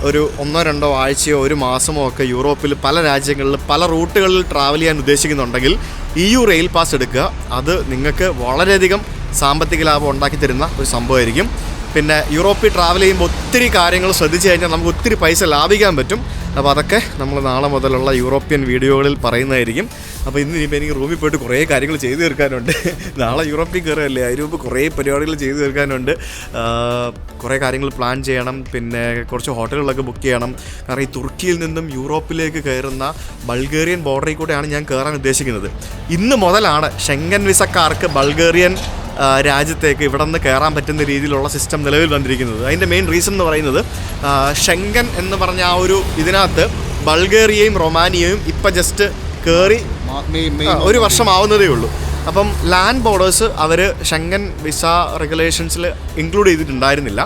ഒരു ഒന്നോ രണ്ടോ ആഴ്ചയോ ഒരു മാസമോ ഒക്കെ യൂറോപ്പിൽ പല രാജ്യങ്ങളിൽ പല റൂട്ടുകളിൽ ട്രാവൽ ചെയ്യാൻ ഉദ്ദേശിക്കുന്നുണ്ടെങ്കിൽ ഇ യു റെയിൽ പാസ് എടുക്കുക. അത് നിങ്ങൾക്ക് വളരെയധികം സാമ്പത്തിക ലാഭം ഉണ്ടാക്കി തരുന്ന ഒരു സംഭവമായിരിക്കും. പിന്നെ യൂറോപ്പിൽ ട്രാവൽ ചെയ്യുമ്പോൾ ഒത്തിരി കാര്യങ്ങൾ ശ്രദ്ധിച്ചു കഴിഞ്ഞാൽ നമുക്ക് ഒത്തിരി പൈസ ലാഭിക്കാൻ പറ്റും. അപ്പോൾ അതൊക്കെ നമ്മൾ നാളെ മുതലുള്ള യൂറോപ്യൻ വീഡിയോകളിൽ പറയുന്നതായിരിക്കും. അപ്പോൾ ഇന്ന് ഇനിയിപ്പോൾ എനിക്ക് റൂമിൽ പോയിട്ട് കുറേ കാര്യങ്ങൾ ചെയ്തു തീർക്കാനുണ്ട്. നാളെ യൂറോപ്പിൽ കയറുകയല്ലേ? അതിന് മുമ്പ് കുറേ പരിപാടികൾ ചെയ്തു തീർക്കാനുണ്ട്. കുറേ കാര്യങ്ങൾ പ്ലാൻ ചെയ്യണം. പിന്നെ കുറച്ച് ഹോട്ടലുകളൊക്കെ ബുക്ക് ചെയ്യണം. കാരണം ഈ തുർക്കിയിൽ നിന്നും യൂറോപ്പിലേക്ക് കയറുന്ന ബൾഗേറിയൻ ബോർഡറിൽ കൂടെയാണ് ഞാൻ കയറാൻ ഉദ്ദേശിക്കുന്നത്. ഇന്ന് മുതലാണ് ഷെങ്കൻ വിസക്കാർക്ക് ബൾഗേറിയൻ രാജ്യത്തേക്ക് ഇവിടെ നിന്ന് കയറാൻ പറ്റുന്ന രീതിയിലുള്ള സിസ്റ്റം നിലവിൽ വന്നിരിക്കുന്നത്. അതിന്റെ മെയിൻ റീസൺ എന്ന് പറയുന്നത് ഷെങ്കൻ എന്ന് പറഞ്ഞ ആ ഒരു ഇതിനകത്ത് ബൾഗേറിയയും റൊമാനിയയും ഇപ്പം ജസ്റ്റ് കയറി ഒരു വർഷം ആവുന്നതേ ഉള്ളൂ. അപ്പം ലാൻഡ് ബോർഡേഴ്സ് അവർ ഷെങ്കൻ വിസ റെഗുലേഷൻസിൽ ഇൻക്ലൂഡ് ചെയ്തിട്ടുണ്ടായിരുന്നില്ല.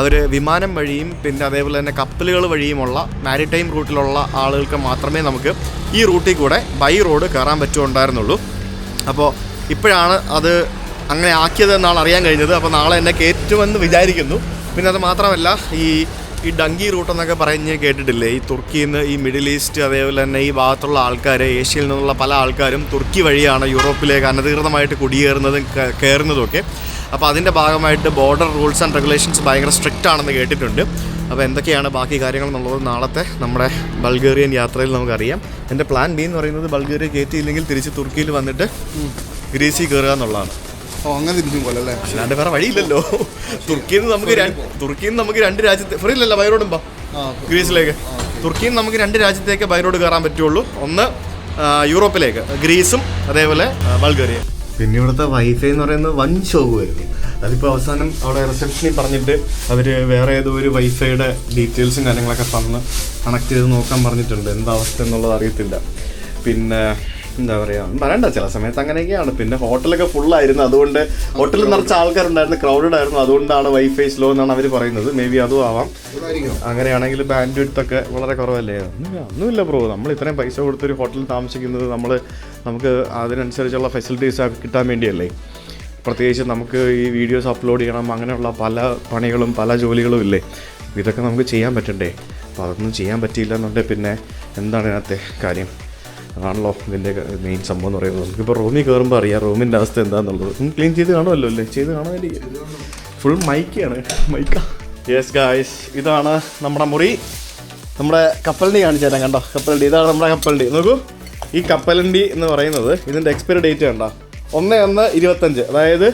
അവർ വിമാനം വഴിയും പിന്നെ അതേപോലെ തന്നെ കപ്പലുകൾ വഴിയുമുള്ള മാരിടൈം റൂട്ടിലുള്ള ആളുകൾക്ക് മാത്രമേ നമുക്ക് ഈ റൂട്ടിൽ കൂടെ ബൈ റോഡ് കയറാൻ പറ്റുമുണ്ടായിരുന്നുള്ളൂ അപ്പോൾ ഇപ്പോഴാണ് അത് അങ്ങനെ ആക്കിയതെന്നാണ് അറിയാൻ കഴിഞ്ഞത്. അപ്പോൾ നാളെ എന്നെ കയറ്റുമെന്ന് വിചാരിക്കുന്നു. പിന്നെ അത് മാത്രമല്ല ഈ ഈ ഡങ്കി റൂട്ട് എന്നൊക്കെ പറഞ്ഞ് കേട്ടിട്ടില്ലേ? ഈ തുർക്കിയിൽ നിന്ന് ഈ മിഡിൽ ഈസ്റ്റ് അതേപോലെ തന്നെ ഈ ഭാഗത്തുള്ള ആൾക്കാർ ഏഷ്യയിൽ നിന്നുള്ള പല ആൾക്കാരും തുർക്കി വഴിയാണ് യൂറോപ്പിലേക്ക് അനധികൃതമായിട്ട് കുടിയേറുന്നതും കയറുന്നതും ഒക്കെ അപ്പോൾ അതിന്റെ ഭാഗമായിട്ട് ബോർഡർ റൂൾസ് ആൻഡ് റെഗുലേഷൻസ് ഭയങ്കര സ്ട്രിക്റ്റ് ആണെന്ന് കേട്ടിട്ടുണ്ട്. അപ്പോൾ എന്തൊക്കെയാണ് ബാക്കി കാര്യങ്ങൾ എന്നുള്ളത് നാളത്തെ നമ്മുടെ ബൾഗേറിയൻ യാത്രയിൽ നമുക്കറിയാം. എന്റെ പ്ലാൻ ബി എന്ന് പറയുന്നത് ബൾഗേറിയ കയറ്റിയില്ലെങ്കിൽ തിരിച്ച് തുർക്കിയിൽ വന്നിട്ട് ഗ്രീസിൽ കയറുക എന്നുള്ളതാണ്. അങ്ങനെ തിരിച്ചും പോലെ അല്ലേ? അല്ലാണ്ട് വേറെ വഴിയില്ലല്ലോ. തുർക്കിയിൽ നിന്ന് നമുക്ക് രണ്ട് തുർക്കിയിൽ നിന്ന് നമുക്ക് രണ്ട് രാജ്യത്തെ ഫ്രീ ഇല്ലല്ലോ ബൈറോഡും പാ ഗ്രീസിലേക്ക്. തുർക്കിയിൽ നിന്ന് നമുക്ക് രണ്ട് രാജ്യത്തേക്ക് ബൈറോഡ് കയറാൻ പറ്റുള്ളൂ. ഒന്ന് യൂറോപ്പിലേക്ക്. ഗ്രീസും അതേപോലെ ബൾഗേറിയ പിന്നെ ഇവിടുത്തെ വൈഫൈ എന്ന് പറയുന്നത് വൻ ശോകമായിരുന്നു അതിപ്പോൾ അവസാനം അവിടെ റിസപ്ഷനിൽ പറഞ്ഞിട്ട് അവർ വേറെ ഏതോ ഒരു വൈഫൈയുടെ ഡീറ്റെയിൽസും കാര്യങ്ങളൊക്കെ തന്ന് കണക്ട് ചെയ്ത് നോക്കാൻ പറഞ്ഞിട്ടുണ്ട്. എന്താ അവസ്ഥ എന്നുള്ളത് അറിയത്തില്ല. പിന്നെ എന്താ പറയാ ഒന്നും പറയണ്ട. ചില സമയത്ത് അങ്ങനെയൊക്കെയാണ്. പിന്നെ ഹോട്ടലൊക്കെ ഫുൾ ആയിരുന്നു. അതുകൊണ്ട് ഹോട്ടലിൽ നിറച്ച ആൾക്കാരുണ്ടായിരുന്നു. ക്രൗഡഡ് ആയിരുന്നു. അതുകൊണ്ടാണ് വൈഫൈ സ്ലോ എന്നാണ് അവർ പറയുന്നത്. മേ ബി അതും ആവാം. അങ്ങനെയാണെങ്കിൽ ബാൻഡ് വിഡ്ത്തൊക്കെ വളരെ കുറവല്ലേ? ഒന്നുമില്ല ബ്രോ നമ്മൾ ഇത്രയും പൈസ കൊടുത്തൊരു ഹോട്ടലിൽ താമസിക്കുന്നത് നമ്മൾ നമുക്ക് അതിനനുസരിച്ചുള്ള ഫെസിലിറ്റീസ് കിട്ടാൻ വേണ്ടിയല്ലേ? പ്രത്യേകിച്ച് നമുക്ക് ഈ വീഡിയോസ് അപ്ലോഡ് ചെയ്യണം. അങ്ങനെയുള്ള പല പണികളും പല ജോലികളും ഇല്ലേ? ഇതൊക്കെ നമുക്ക് ചെയ്യാൻ പറ്റണ്ടേ? അപ്പോൾ അതൊന്നും ചെയ്യാൻ പറ്റിയില്ല എന്നുണ്ടെങ്കിൽ പിന്നെ എന്താണ് ഇതിനകത്തെ കാര്യം? അതാണല്ലോ ഇതിന്റെ മെയിൻ സംഭവം എന്ന് പറയുന്നത്. നമുക്കിപ്പോൾ റൂമിൽ കയറുമ്പോൾ അറിയാം റൂമിന്റെ അവസ്ഥ എന്താണെന്നുള്ളത് ക്ലീൻ ചെയ്ത് കാണുമല്ലോ അല്ലേ? ചെയ്ത് കാണുമായിരിക്കും ഫുൾ മൈക്കാണ് മൈക്ക യെസ് ഗായ്സ് ഇതാണ് നമ്മുടെ മുറി. നമ്മുടെ കപ്പലിന്റെ കാണിച്ചു തരാം കണ്ടോ? കപ്പലണ്ടി ഇതാണ് നമ്മുടെ കപ്പലണ്ടി നോക്കൂ. ഈ കപ്പലണ്ടി എന്ന് പറയുന്നത് ഇതിന്റെ എക്സ്പയറി ഡേറ്റ് കണ്ടോ? ഒന്ന് ഒന്ന് ഇരുപത്തഞ്ച്. അതായത്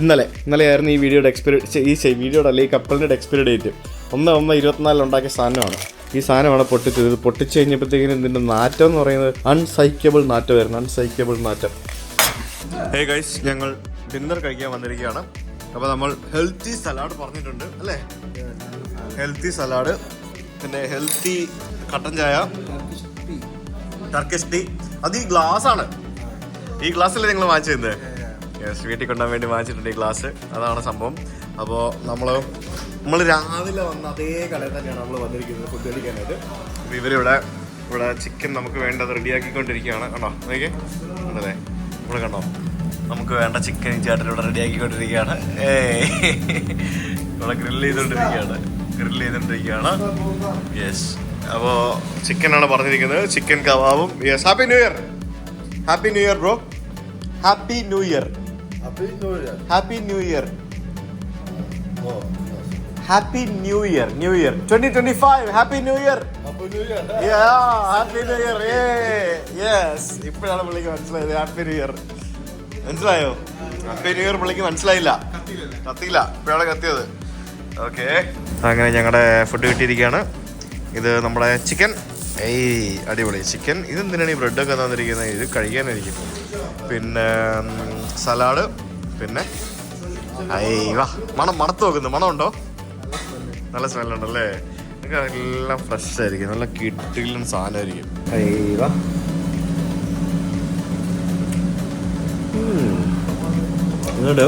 ഇന്നലെ. ഇന്നലെ ആയിരുന്നു ഈ വീഡിയോയുടെ എക്സ്പയറി ഈ വീഡിയോടെ വീഡിയോയുടെ അല്ലെ ഈ കപ്പലിന്റെ എക്സ്പയറി ഡേറ്റ് ഒന്ന് ഒന്ന് ഇരുപത്തിനാലിൽ ഉണ്ടാക്കിയ സാധനമാണ്. ഈ സാധനമാണ് പൊട്ടിച്ചത്. ഇത് പൊട്ടിച്ച് കഴിഞ്ഞപ്പോഴത്തേക്കിനും ഇതിന്റെ നാറ്റം എന്ന് പറയുന്നത് അൺസൈക്കബിൾ നാറ്റമായിരുന്നു അൺസൈക്കബിൾ നാറ്റം. ഹേ ഗൈസ് ഞങ്ങൾ ഡിന്നർ കഴിക്കാൻ വന്നിരിക്കുകയാണ്. അപ്പോൾ നമ്മൾ ഹെൽത്തി സലാഡ് പറഞ്ഞിട്ടുണ്ട് അല്ലേ? ഹെൽത്തി സലാഡ് പിന്നെ ഹെൽത്തി കട്ടൻ ചായ ടർക്കിഷ് ടീ അത് ഈ ഗ്ലാസ് ആണ്. ഈ ഗ്ലാസ്സിൽ നിങ്ങൾ വാങ്ങിച്ചു തന്നെ വീട്ടിൽ കൊണ്ടാൻ വേണ്ടി വാങ്ങിച്ചിട്ടുണ്ട് ഈ ഗ്ലാസ് അതാണ് സംഭവം. അപ്പോൾ നമ്മൾ നമ്മൾ രാവിലെ വന്ന അതേ കടയിൽ തന്നെയാണ് നമ്മൾ വന്നിരിക്കുന്നത് ഫുഡ് കഴിക്കാനായിട്ട്. അപ്പോൾ ഇവരിവിടെ ഇവിടെ ചിക്കൻ നമുക്ക് വേണ്ടത് റെഡിയാക്കിക്കൊണ്ടിരിക്കുകയാണ്. കണ്ടോ? നോക്കി അതെ ഇവിടെ കണ്ടോ? നമുക്ക് വേണ്ട ചിക്കൻ ചേട്ടൻ ഇവിടെ റെഡിയാക്കിക്കൊണ്ടിരിക്കുകയാണ്. ഏ ഇവിടെ ഗ്രില്ല് ചെയ്തുകൊണ്ടിരിക്കുകയാണ്. ഗ്രില്ല് ചെയ്തുകൊണ്ടിരിക്കുകയാണ്. യെസ് അപ്പോൾ ചിക്കനാണ് പറഞ്ഞിരിക്കുന്നത്. Chicken കബാബും yes happy new year happy new year bro happy new year happy new year happy new year new year twenty twenty five happy new year happy new year yes ഇപ്പോഴാണ് പുള്ളിക്ക് മനസ്സിലായത് happy new year മനസ്സിലായോ? Happy new year പുള്ളിക്ക് മനസ്സിലായില്ല. കത്തിയില്ല. ഇപ്പോഴാണ് കത്തിയത്. Okay അങ്ങനെ ഞങ്ങളുടെ food കിട്ടിയിരിക്കുകയാണ് ഇത് നമ്മുടെ ചിക്കൻ ഏയ് അടിപൊളി. ചിക്കൻ ഇത് ഇതെന്തിനാണ് ഈ ബ്രെഡൊക്കെ തന്നിരിക്കുന്നത് ഇത് കഴിക്കാനായിരിക്കും പിന്നെ സലാഡ് പിന്നെ വാ. മണം മണത്ത് നോക്കുന്നു. മണമുണ്ടോ? നല്ല സ്മെല്ലുണ്ടല്ലേ? നിങ്ങൾക്ക് എല്ലാം ഫ്രഷ് ആയിരിക്കും. നല്ല കിട്ടിലും സാധനമായിരിക്കും. എന്നിട്ട്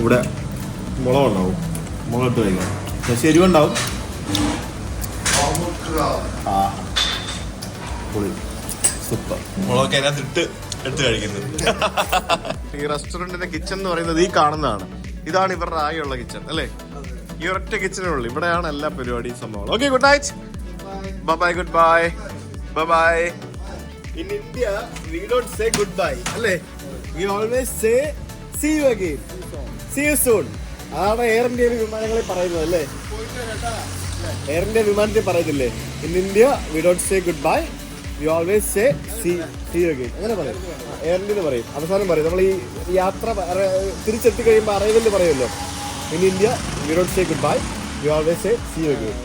ഇവിടെ മുളക് ഇട്ട് കഴിക്കാം പക്ഷെ എരിവുണ്ടാവും ആ പൊളി സൂപ്പർ മുളകൊക്കെ എടുത്ത് കഴിക്കുന്നത് ഈ റെസ്റ്റോറന്റിന്റെ കിച്ചൺ എന്ന് പറയുന്നത് ഈ കാണുന്നതാണ് ഇതാണ് ഇവരുടെ ആകെയുള്ള കിച്ചൺ അല്ലേ ഈ ഒരൊറ്റ കിച്ചനുള്ളൂ ഇവിടെയാണ് എല്ലാ പരിപാടിയും സംഭവം okay good night bye good bye bye in India we don't say good bye അല്ലേ? We always say see you again see you soon അതാണ് എയർ ഇന്ത്യയിലെ വിമാനങ്ങളിൽ പറയുന്നത് അല്ലേ? എയർ ഇന്ത്യ വിമാനത്തിൽ പറയുന്നില്ലേ in India we don't say good bye you always say see see you again അങ്ങനെ പറയും. എയർ ഇന്ത്യയിൽ പറയും. അവസാനം പറയും. നമ്മൾ ഈ യാത്ര തിരിച്ചെത്തി കഴിയുമ്പോൾ അറൈവലിൽ പറയുമല്ലോ in India you don't say good bye you always say see you again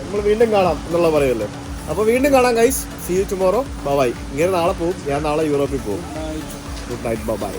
നമ്മൾ വീണ്ടും കാണാം എന്നുള്ള പറയല്ലേ? അപ്പോൾ വീണ്ടും കാണാം guys see you tomorrow bye ഇങ്ങനെ നാളെ പോകും ഞാൻ നാളെ യൂറോപ്പിൽ പോകും ഗുഡ് നൈറ്റ് ബൈ